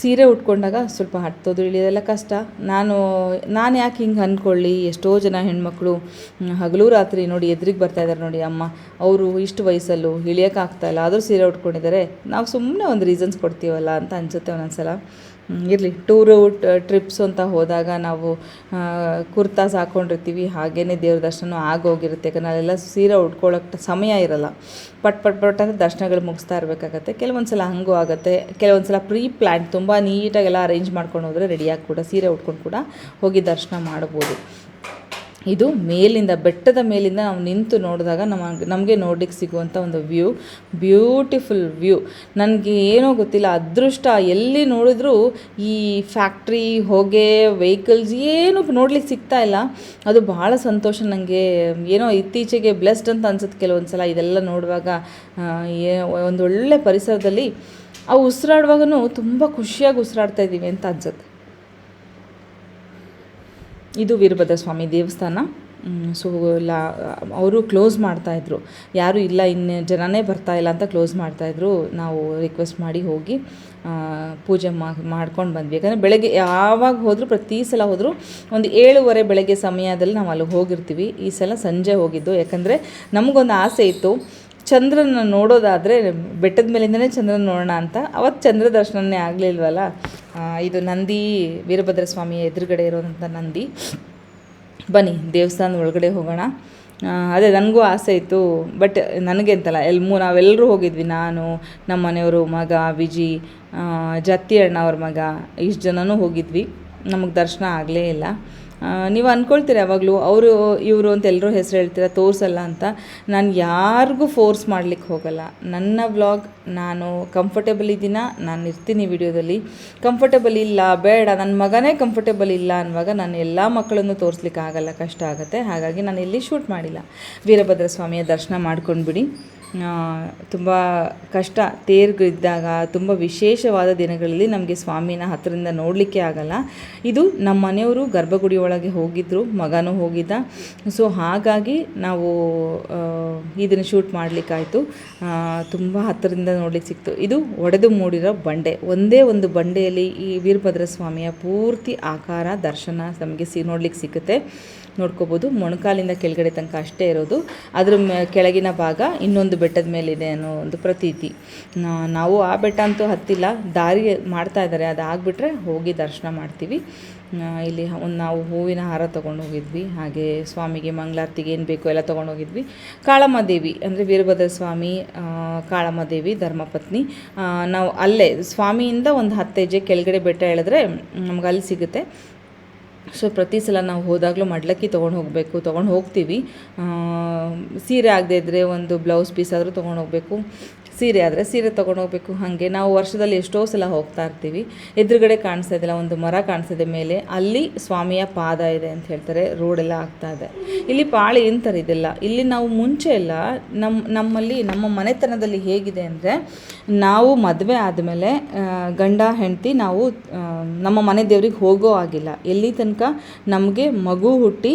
ಸೀರೆ ಉಟ್ಕೊಂಡಾಗ ಸ್ವಲ್ಪ ಹತ್ತೋದು ಇಳಿಯೋದೆಲ್ಲ ಕಷ್ಟ. ನಾನು ನಾನು ಯಾಕೆ ಹಿಂಗೆ ಅಂದ್ಕೊಳ್ಳಿ ಎಷ್ಟೋ ಜನ ಹೆಣ್ಮಕ್ಳು ಹಗಲು ರಾತ್ರಿ ನೋಡಿ ಎದುರಿಗೆ ಬರ್ತಾಯಿದ್ದಾರೆ ನೋಡಿ ಅಮ್ಮ. ಅವರು ಇಷ್ಟು ವಯಸ್ಸಲ್ಲೂ ಇಳಿಯೋಕ್ಕಾಗ್ತಾಯಿಲ್ಲ ಆದರೂ ಸೀರೆ ಉಟ್ಕೊಂಡಿದ್ದಾರೆ. ನಾವು ಸುಮ್ಮನೆ ಒಂದು ರೀಸನ್ಸ್ ಕೊಡ್ತೀವಲ್ಲ ಅಂತ ಅನಿಸುತ್ತೆ ಒಂದೊಂದು ಸಲ ಇರಲಿ. ಟೂರು ಟ್ರಿಪ್ಸ್ ಅಂತ ಹೋದಾಗ ನಾವು ಕುರ್ತಾಸ್ ಹಾಕ್ಕೊಂಡಿರ್ತೀವಿ ಹಾಗೇ ದೇವ್ರ ದರ್ಶನ ಆಗೋಗಿರುತ್ತೆ. ಯಾಕಂದರೆ ಅಲ್ಲೆಲ್ಲ ಸೀರೆ ಉಟ್ಕೊಳ್ಳೋಕ್ಕೆ ಸಮಯ ಇರಲ್ಲ. ಪಟ್ ಪಟ್ ಪಟ್ ಅಂತ ದರ್ಶನಗಳು ಮುಗಿಸ್ತಾ ಇರಬೇಕಾಗತ್ತೆ. ಕೆಲವೊಂದು ಸಲ ಹಂಗೂ ಆಗುತ್ತೆ. ಕೆಲವೊಂದು ಸಲ ಪ್ರೀ ಪ್ಲ್ಯಾನ್ ತುಂಬ ನೀಟಾಗೆಲ್ಲ ಅರೇಂಜ್ ಮಾಡ್ಕೊಂಡು ಹೋದರೆ ರೆಡಿಯಾಗಿ ಕೂಡ, ಸೀರೆ ಉಟ್ಕೊಂಡು ಕೂಡ ಹೋಗಿ ದರ್ಶನ ಮಾಡ್ಬೋದು. ಇದು ಮೇಲಿಂದ, ಬೆಟ್ಟದ ಮೇಲಿಂದ ನಾವು ನಿಂತು ನೋಡಿದಾಗ ನಮ್ಮ, ನಮಗೆ ನೋಡಲಿಕ್ಕೆ ಸಿಗುವಂಥ ಒಂದು ವ್ಯೂ, ಬ್ಯೂಟಿಫುಲ್ ವ್ಯೂ. ನನಗೆ ಏನೋ ಗೊತ್ತಿಲ್ಲ, ಅದೃಷ್ಟ, ಎಲ್ಲಿ ನೋಡಿದ್ರೂ ಈ ಫ್ಯಾಕ್ಟ್ರಿ, ಹೊಗೆ, ವೆಹಿಕಲ್ಸ್ ಏನು ನೋಡ್ಲಿಕ್ಕೆ ಸಿಗ್ತಾ ಇಲ್ಲ. ಅದು ಭಾಳ ಸಂತೋಷ ನನಗೆ ಏನೋ ಇತ್ತೀಚೆಗೆ ಬ್ಲೆಸ್ಡ್ ಅಂತ ಅನ್ಸುತ್ತೆ ಕೆಲವೊಂದು ಸಲ ಇದೆಲ್ಲ ನೋಡುವಾಗ ಒಂದು ಒಳ್ಳೆ ಪರಿಸರದಲ್ಲಿ ಆ ಉಸಿರಾಡುವಾಗೂ ತುಂಬ ಖುಷಿಯಾಗಿ ಉಸಿರಾಡ್ತಾ ಇದ್ದೀವಿ ಅಂತ ಅನ್ಸುತ್ತೆ. ಇದು ವೀರಭದ್ರ ಸ್ವಾಮಿ ದೇವಸ್ಥಾನ ಸೊ ಲಾ, ಅವರು ಕ್ಲೋಸ್ ಮಾಡ್ತಾಯಿದ್ರು ಯಾರೂ ಇಲ್ಲ, ಇನ್ನು ಜನನೇ ಬರ್ತಾ ಇಲ್ಲ ಅಂತ ಕ್ಲೋಸ್ ಮಾಡ್ತಾಯಿದ್ರು ನಾವು ರಿಕ್ವೆಸ್ಟ್ ಮಾಡಿ ಹೋಗಿ ಪೂಜೆ ಮಾಡ್ಕೊಂಡು ಬಂದ್ವಿ. ಯಾಕಂದರೆ ಬೆಳಗ್ಗೆ, ಯಾವಾಗ ಹೋದರೂ, ಪ್ರತಿ ಸಲ ಹೋದರೂ, ಒಂದು ಏಳುವರೆ ಬೆಳಗ್ಗೆ ಸಮಯದಲ್ಲಿ ನಾವು ಅಲ್ಲಿಗೆ ಹೋಗಿರ್ತೀವಿ. ಈ ಸಲ ಸಂಜೆ ಹೋಗಿದ್ದು. ಯಾಕಂದರೆ ನಮಗೊಂದು ಆಸೆ ಇತ್ತು ಚಂದ್ರನ ನೋಡೋದಾದರೆ ಬೆಟ್ಟದ ಮೇಲಿಂದನೇ ಚಂದ್ರನ ನೋಡೋಣ ಅಂತ. ಅವತ್ತು ಚಂದ್ರ ದರ್ಶನನೇ ಆಗಲಿಲ್ವಲ್ಲ? ಇದು ನಂದಿ ವೀರಭದ್ರ ಸ್ವಾಮಿಯ ಎದುರುಗಡೆ ಇರೋವಂಥ ನಂದಿ. ಬನ್ನಿ, ದೇವಸ್ಥಾನದ ಒಳಗಡೆ ಹೋಗೋಣ. ಅದೇ ನನಗೂ ಆಸೆ ಇತ್ತು, ಬಟ್ ನನಗೆ ಅಂತಲ್ಲ, ಎಲ್ ಮೂ ನಾವೆಲ್ಲರೂ ಹೋಗಿದ್ವಿ, ನಾನು, ನಮ್ಮ ಮನೆಯವರು, ಮಗ, ವಿಜಿ ಜತ್ತಿ ಅಣ್ಣ ಅವ್ರ ಮಗ, ಇಷ್ಟು ಜನನೂ ಹೋಗಿದ್ವಿ. ನಮಗೆ ದರ್ಶನ ಆಗಲೇ ಇಲ್ಲ. ನೀವು ಅಂದ್ಕೊಳ್ತೀರ ಯಾವಾಗಲೂ ಅವರು, ಇವರು ಅಂತ ಎಲ್ಲರೂ ಹೆಸರು ಹೇಳ್ತೀರ, ತೋರಿಸಲ್ಲ ಅಂತ. ನಾನು ಯಾರಿಗೂ ಫೋರ್ಸ್ ಮಾಡ್ಲಿಕ್ಕೆ ಹೋಗಲ್ಲ. ನನ್ನ ವ್ಲಾಗ್ ನಾನು ಕಂಫರ್ಟೇಬಲ್ ಇದ್ದೀನ, ನಾನು ಇರ್ತೀನಿ ವಿಡಿಯೋದಲ್ಲಿ. ಕಂಫರ್ಟೇಬಲ್ ಇಲ್ಲ, ಬೇಡ ನನ್ನ ಮಗನೇ ಕಂಫರ್ಟೇಬಲ್ ಇಲ್ಲ ಅನ್ನುವಾಗ ನಾನು ಎಲ್ಲ ಮಕ್ಕಳನ್ನು ತೋರಿಸ್ಲಿಕ್ಕೆ ಆಗಲ್ಲ, ಕಷ್ಟ ಆಗುತ್ತೆ. ಹಾಗಾಗಿ ನಾನು ಇಲ್ಲಿ ಶೂಟ್ ಮಾಡಿಲ್ಲ. ವೀರಭದ್ರ ಸ್ವಾಮಿಯ ದರ್ಶನ ಮಾಡ್ಕೊಂಡ್ಬಿಡಿ. ತುಂಬ ಕಷ್ಟ ತೇರ್ಗಿದ್ದಾಗ ತುಂಬ ವಿಶೇಷವಾದ ದಿನಗಳಲ್ಲಿ ನಮಗೆ ಸ್ವಾಮಿನ ಹತ್ತಿರದಿಂದ ನೋಡಲಿಕ್ಕೆ ಆಗಲ್ಲ. ಇದು ನಮ್ಮ ಮನೆಯವರು ಗರ್ಭಗುಡಿ ಒಳಗೆ ಹೋಗಿದ್ದರು ಮಗನೂ ಹೋಗಿದ್ದ. ಸೊ ಹಾಗಾಗಿ ನಾವು ಇದನ್ನು ಶೂಟ್ ಮಾಡಲಿಕ್ಕಾಯಿತು. ತುಂಬ ಹತ್ತಿರದಿಂದ ನೋಡ್ಲಿಕ್ಕೆ ಸಿಕ್ತು. ಇದು ಒಡೆದು ಮೂಡಿರೋ ಬಂಡೆ. ಒಂದೇ ಒಂದು ಬಂಡೆಯಲ್ಲಿ ಈ ವೀರಭದ್ರ ಸ್ವಾಮಿಯ ಪೂರ್ತಿ ಆಕಾರ, ದರ್ಶನ ನಮಗೆ ಸಿ, ನೋಡ್ಲಿಕ್ಕೆ ಸಿಗುತ್ತೆ. ನೋಡ್ಕೋಬೋದು. ಮೊಣಕಾಲಿಂದ ಕೆಳಗಡೆ ತನಕ ಅಷ್ಟೇ ಇರೋದು. ಅದರ ಕೆಳಗಿನ ಭಾಗ ಇನ್ನೊಂದು ಬೆಟ್ಟದ ಮೇಲಿದೆ ಅನ್ನೋ ಒಂದು ಪ್ರತೀತಿ. ನಾವು ಆ ಬೆಟ್ಟ ಅಂತೂ ಹತ್ತಿಲ್ಲ. ದಾರಿ ಮಾಡ್ತಾ ಇದ್ದಾರೆ ಅದು ಆಗಿಬಿಟ್ರೆ ಹೋಗಿ ದರ್ಶನ ಮಾಡ್ತೀವಿ. ಇಲ್ಲಿ ಒಂದು ನಾವು ಹೂವಿನ ಹಾರ ತೊಗೊಂಡು ಹೋಗಿದ್ವಿ. ಹಾಗೆ ಸ್ವಾಮಿಗೆ ಮಂಗಳಾರತಿಗೆ ಏನು ಬೇಕೋ ಎಲ್ಲ ತೊಗೊಂಡು ಹೋಗಿದ್ವಿ. ಕಾಳಮ್ಮ ದೇವಿ ಅಂದರೆ ವೀರಭದ್ರ ಸ್ವಾಮಿ ಕಾಳಮ್ಮದೇವಿ ಧರ್ಮಪತ್ನಿ. ನಾವು ಅಲ್ಲೇ ಸ್ವಾಮಿಯಿಂದ ಒಂದು ಹತ್ತು ಹೆಜ್ಜೆ ಕೆಳಗಡೆ ಬೆಟ್ಟ ಹೇಳಿದ್ರೆ ನಮ್ಗೆ ಅಲ್ಲಿ ಸಿಗುತ್ತೆ. ಸೊ ಪ್ರತಿ ಸಲ ನಾವು ಹೋದಾಗಲೂ ಮಡ್ಲಕ್ಕಿ ತೊಗೊಂಡು ಹೋಗಬೇಕು, ತೊಗೊಂಡು ಹೋಗ್ತೀವಿ. ಸೀರೆ ಆಗದೇ ಇದ್ದರೆ ಒಂದು ಬ್ಲೌಸ್ ಪೀಸ್ ಆದರೂ ತೊಗೊಂಡು ಹೋಗಬೇಕು. ಸೀರೆ ಆದರೆ ಸೀರೆ ತೊಗೊಂಡೋಗ್ಬೇಕು ಹಾಗೆ. ನಾವು ವರ್ಷದಲ್ಲಿ ಎಷ್ಟೋ ಸಲ ಹೋಗ್ತಾ ಇರ್ತೀವಿ. ಎದುರುಗಡೆ ಕಾಣಿಸ್ತಾ ಇದೆಯಲ್ಲ ಒಂದು ಮರ ಕಾಣಿಸ್ತಿದೆ ಮೇಲೆ. ಅಲ್ಲಿ ಸ್ವಾಮಿಯ ಪಾದ ಇದೆ ಅಂತ ಹೇಳ್ತಾರೆ. ರೋಡೆಲ್ಲ ಆಗ್ತಾ ಇದೆ. ಇಲ್ಲಿ ಪಾಳಿ ಇಂಥರಿದೆಲ್ಲ ಇಲ್ಲಿ ನಾವು ಮುಂಚೆ ಎಲ್ಲ ನಮ್ಮ ನಮ್ಮಲ್ಲಿ, ನಮ್ಮ ಮನೆತನದಲ್ಲಿ ಹೇಗಿದೆ ಅಂದರೆ, ನಾವು ಮದುವೆ ಆದಮೇಲೆ ಗಂಡ, ಹೆಂಡತಿ ನಾವು ನಮ್ಮ ಮನೆ ದೇವರಿಗೆ ಹೋಗೋ ಆಗಿಲ್ಲ. ಎಲ್ಲಿ ತನಕ ನಮಗೆ ಮಗು ಹುಟ್ಟಿ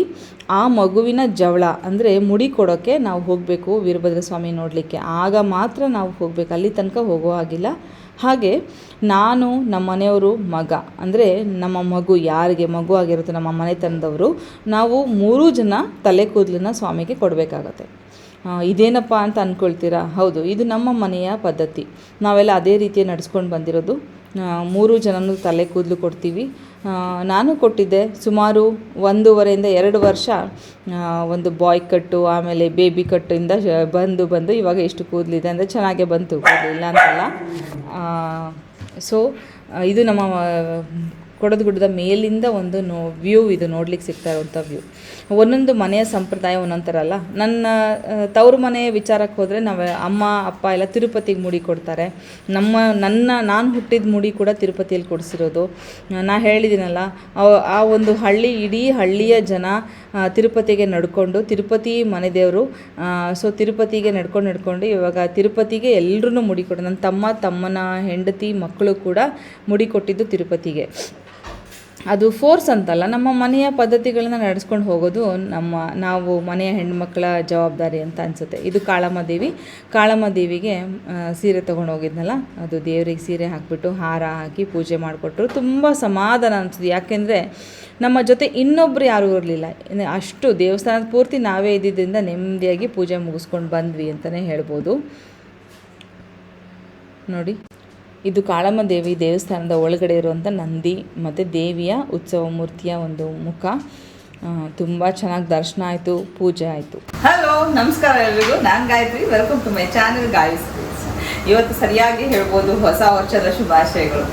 ಆ ಮಗುವಿನ ಜವಳ, ಅಂದರೆ ಮುಡಿ ಕೊಡೋಕ್ಕೆ ನಾವು ಹೋಗಬೇಕು ವೀರಭದ್ರ ಸ್ವಾಮಿ ನೋಡಲಿಕ್ಕೆ. ಆಗ ಮಾತ್ರ ನಾವು ಹೋಗಬೇಕು. ಅಲ್ಲಿ ತನಕ ಹೋಗೋ ಹಾಗಿಲ್ಲ. ಹಾಗೆ ನಾನು, ನಮ್ಮ ಮನೆಯವರು ಮಗ, ಅಂದರೆ ನಮ್ಮ ಮಗು ಯಾರಿಗೆ, ಮಗು ಆಗಿರುತ್ತೆ ನಮ್ಮ ಮನೆತನದವರು, ನಾವು ಮೂರೂ ಜನ ತಲೆ ಕೂದಲನ್ನ ಸ್ವಾಮಿಗೆ ಕೊಡಬೇಕಾಗತ್ತೆ. ಇದೇನಪ್ಪ ಅಂತ ಅಂದ್ಕೊಳ್ತೀರಾ ಹೌದು, ಇದು ನಮ್ಮ ಮನೆಯ ಪದ್ಧತಿ. ನಾವೆಲ್ಲ ಅದೇ ರೀತಿ ನಡೆಸ್ಕೊಂಡು ಬಂದಿರೋದು. ಮೂರು ಜನನೂ ತಲೆ ಕೂದಲು ಕೊಡ್ತೀವಿ. ನಾನು ಕೊಟ್ಟಿದ್ದೆ ಸುಮಾರು ಒಂದೂವರೆಯಿಂದ ಎರಡು ವರ್ಷ ಒಂದು ಬಾಯ್ ಕಟ್ಟು, ಆಮೇಲೆ ಬೇಬಿ ಕಟ್ಟಿಂದ ಬಂದು ಬಂದು ಇವಾಗ ಎಷ್ಟು ಕೂದಲಿದೆ ಅಂದರೆ ಚೆನ್ನಾಗೇ ಬಂತು ಕೂದಲು ಇಲ್ಲ ಅಂತಲ್ಲ ಸೊ ಇದು ನಮ್ಮ ಕೊಡದ ಗುಡ್ಡದ ಮೇಲಿಂದ ಒಂದು ನೋ ವ್ಯೂ ಇದು ನೋಡ್ಲಿಕ್ಕೆ ಸಿಗ್ತಾ ಇರುವಂಥ ವ್ಯೂ ಒಂದೊಂದು ಮನೆಯ ಸಂಪ್ರದಾಯ ಒಂದೊಂದು ಥರ ಅಲ್ಲ ನನ್ನ ತವರು ತವ್ರ ಮನೆ ವಿಚಾರಕ್ಕೆ ಹೋದರೆ ನಾವು ಅಮ್ಮ, ಅಪ್ಪ ಎಲ್ಲ ತಿರುಪತಿಗೆ ಮುಡಿ ಕೊಡ್ತಾರೆ. ನಮ್ಮ, ನನ್ನ, ನಾನು ಹುಟ್ಟಿದ ಮುಡಿ ಕೂಡ ತಿರುಪತಿಯಲ್ಲಿ ಕೊಡಿಸಿರೋದು. ನಾ ಹೇಳಿದ್ದೀನಲ್ಲ ಆ- ಆ ಒಂದು ಹಳ್ಳಿ, ಇಡೀ ಹಳ್ಳಿಯ ಜನ ತಿರುಪತಿಗೆ ನಡ್ಕೊಂಡು, ತಿರುಪತಿ ಮನೆ ದೇವರು ಸೊ ತಿರುಪತಿಗೆ ನಡ್ಕೊಂಡು ನಡ್ಕೊಂಡು ಇವಾಗ ತಿರುಪತಿಗೆ ಎಲ್ಲರೂ ಮುಡಿ ಕೊಡೋದು ನನ್ನ ತಮ್ಮ, ತಮ್ಮನ ಹೆಂಡತಿ, ಮಕ್ಕಳು ಕೂಡ ಮುಡಿ ಕೊಟ್ಟಿದ್ದು ತಿರುಪತಿಗೆ. ಅದು ಫೋರ್ಸ್ ಅಂತಲ್ಲ, ನಮ್ಮ ಮನೆಯ ಪದ್ಧತಿಗಳನ್ನು ನಡೆಸ್ಕೊಂಡು ಹೋಗೋದು ನಮ್ಮ, ನಾವು ಮನೆಯ ಹೆಣ್ಮಕ್ಳ ಜವಾಬ್ದಾರಿ ಅಂತ ಅನಿಸುತ್ತೆ. ಇದು ಕಾಳಮ್ಮ ದೇವಿ. ಕಾಳಮ್ಮ ದೇವಿಗೆ ಸೀರೆ ತೊಗೊಂಡು ಹೋಗಿದ್ನಲ್ಲ, ಅದು ದೇವರಿಗೆ ಸೀರೆ ಹಾಕಿಬಿಟ್ಟು ಹಾರ ಹಾಕಿ ಪೂಜೆ ಮಾಡಿಕೊಟ್ರು. ತುಂಬ ಸಮಾಧಾನ ಅನಿಸ್ತು ಯಾಕೆಂದರೆ ನಮ್ಮ ಜೊತೆ ಇನ್ನೊಬ್ಬರು ಯಾರೂ ಇರಲಿಲ್ಲ. ಅಷ್ಟು ದೇವಸ್ಥಾನದ ಪೂರ್ತಿ ನಾವೇ ಇದ್ದಿದ್ದರಿಂದ ನೆಮ್ಮದಿಯಾಗಿ ಪೂಜೆ ಮುಗಿಸ್ಕೊಂಡು ಬಂದ್ವಿ ಅಂತಲೇ ಹೇಳ್ಬೋದು. ನೋಡಿ. ಇದು ಕಾಳಮ್ಮ ದೇವಿ ದೇವಸ್ಥಾನದ ಒಳಗಡೆ ಇರುವಂಥ ನಂದಿ ಮತ್ತು ದೇವಿಯ ಉತ್ಸವ ಮೂರ್ತಿಯ ಒಂದು ಮುಖ. ತುಂಬ ಚೆನ್ನಾಗಿ ದರ್ಶನ ಆಯಿತು, ಪೂಜೆ ಆಯಿತು. ಹಲೋ ನಮಸ್ಕಾರ ಎಲ್ರಿಗೂ. ನಾನು Gayatri. Welcome to my channel Gayu's ಇವತ್ತು ಸರಿಯಾಗಿ ಹೇಳ್ಬೋದು ಹೊಸ ವರ್ಷದ ಶುಭಾಶಯಗಳು.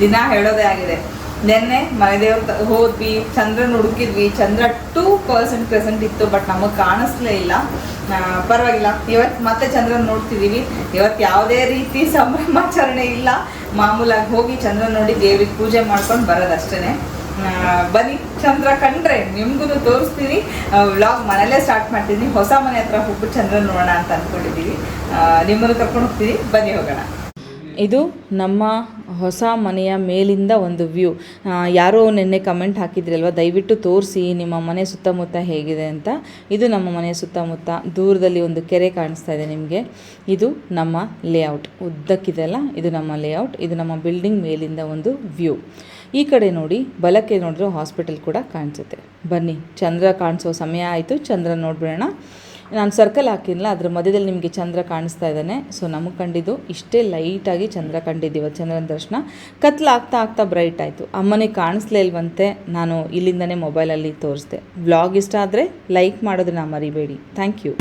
ದಿನ ಹೇಳೋದೇ ಆಗಿದೆ. ನಿನ್ನೆ ಮನೆದೇವ್ರ ಹೋದ್ವಿ, ಚಂದ್ರನ ಹುಡುಕಿದ್ವಿ. ಚಂದ್ರ ಟೂ ಪರ್ಸೆಂಟ್ ಪ್ರೆಸೆಂಟ್ ಇತ್ತು, ಬಟ್ ನಮಗೆ ಕಾಣಿಸ್ಲೇ ಇಲ್ಲ. ಪರವಾಗಿಲ್ಲ. ಇವತ್ತು ಮತ್ತೆ ಚಂದ್ರನ ನೋಡ್ತಿದ್ದೀವಿ ಇವತ್ತು ಯಾವುದೇ ರೀತಿ ಸಂಭ್ರಮಾಚರಣೆ ಇಲ್ಲ. ಮಾಮೂಲಾಗಿ ಹೋಗಿ ಚಂದ್ರನ ನೋಡಿ ದೇವ್ರಿಗೆ ಪೂಜೆ ಮಾಡ್ಕೊಂಡು ಬರೋದಷ್ಟೇ ಬನ್ನಿ, ಚಂದ್ರ ಕಂಡ್ರೆ ನಿಮ್ಗೂ ತೋರಿಸ್ತೀನಿ. ವ್ಲಾಗ್ ಮನೇಲೇ ಸ್ಟಾರ್ಟ್ ಮಾಡ್ತೀನಿ. ಹೊಸ ಮನೆ ಹತ್ರ ಹೋಗ್ಬಿಟ್ಟು ಚಂದ್ರನ್ ನೋಡೋಣ ಅಂತ ಅಂದ್ಕೊಂಡಿದ್ದೀವಿ ನಿಮ್ಮನ್ನು ಕರ್ಕೊಂಡು ಹೋಗ್ತೀವಿ. ಬನ್ನಿ ಹೋಗೋಣ. ಇದು ನಮ್ಮ ಹೊಸ ಮನೆಯ ಮೇಲಿಂದ ಒಂದು ವ್ಯೂ. ಯಾರೋ ನಿನ್ನೆ ಕಮೆಂಟ್ ಹಾಕಿದ್ರಲ್ವ, ದಯವಿಟ್ಟು ತೋರಿಸಿ ನಿಮ್ಮ ಮನೆ ಸುತ್ತಮುತ್ತ ಹೇಗಿದೆ ಅಂತ. ಇದು ನಮ್ಮ ಮನೆಯ ಸುತ್ತಮುತ್ತ ದೂರದಲ್ಲಿ ಒಂದು ಕೆರೆ ಕಾಣಿಸ್ತಾ ಇದೆ ನಿಮಗೆ. ಇದು ನಮ್ಮ ಲೇಔಟ್ ಉದ್ದಕ್ಕಿದೆಲ್ಲ ಇದು ನಮ್ಮ ಲೇಔಟ್ ಇದು ನಮ್ಮ ಬಿಲ್ಡಿಂಗ್ ಮೇಲಿಂದ ಒಂದು ವ್ಯೂ. ಈ ಕಡೆ ನೋಡಿ, ಬಲಕ್ಕೆ ನೋಡಿದ್ರೆ ಹಾಸ್ಪಿಟಲ್ ಕೂಡ ಕಾಣಿಸುತ್ತೆ. ಬನ್ನಿ, ಚಂದ್ರ ಕಾಣಿಸೋ ಸಮಯ ಆಯಿತು, ಚಂದ್ರ ನೋಡ್ಬಿಡೋಣ. ನಾನು ಸರ್ಕಲ್ ಹಾಕಿಲ್ಲ ಅದ್ರ ಮಧ್ಯದಲ್ಲಿ ನಿಮಗೆ ಚಂದ್ರ ಕಾಣಿಸ್ತಾ ಇದ್ದಾನೆ. ಸೊ ನಮಗೆ ಕಂಡಿದ್ದು ಇಷ್ಟೇ ಲೈಟಾಗಿ ಚಂದ್ರ ಕಂಡಿದ್ದೀವ ಚಂದ್ರನ ದರ್ಶನ. ಕತ್ಲು ಆಗ್ತಾ ಆಗ್ತಾ ಬ್ರೈಟ್ ಆಯಿತು. ಅಮ್ಮನೇ ಕಾಣಿಸ್ಲೇ ಇಲ್ವಂತೆ ನಾನು ಇಲ್ಲಿಂದನೇ ಮೊಬೈಲಲ್ಲಿ ತೋರಿಸ್ದೆ. ವ್ಲಾಗ್ ಇಷ್ಟ ಆದರೆ ಲೈಕ್ ಮಾಡೋದನ್ನ ಮರಿಬೇಡಿ. Thank you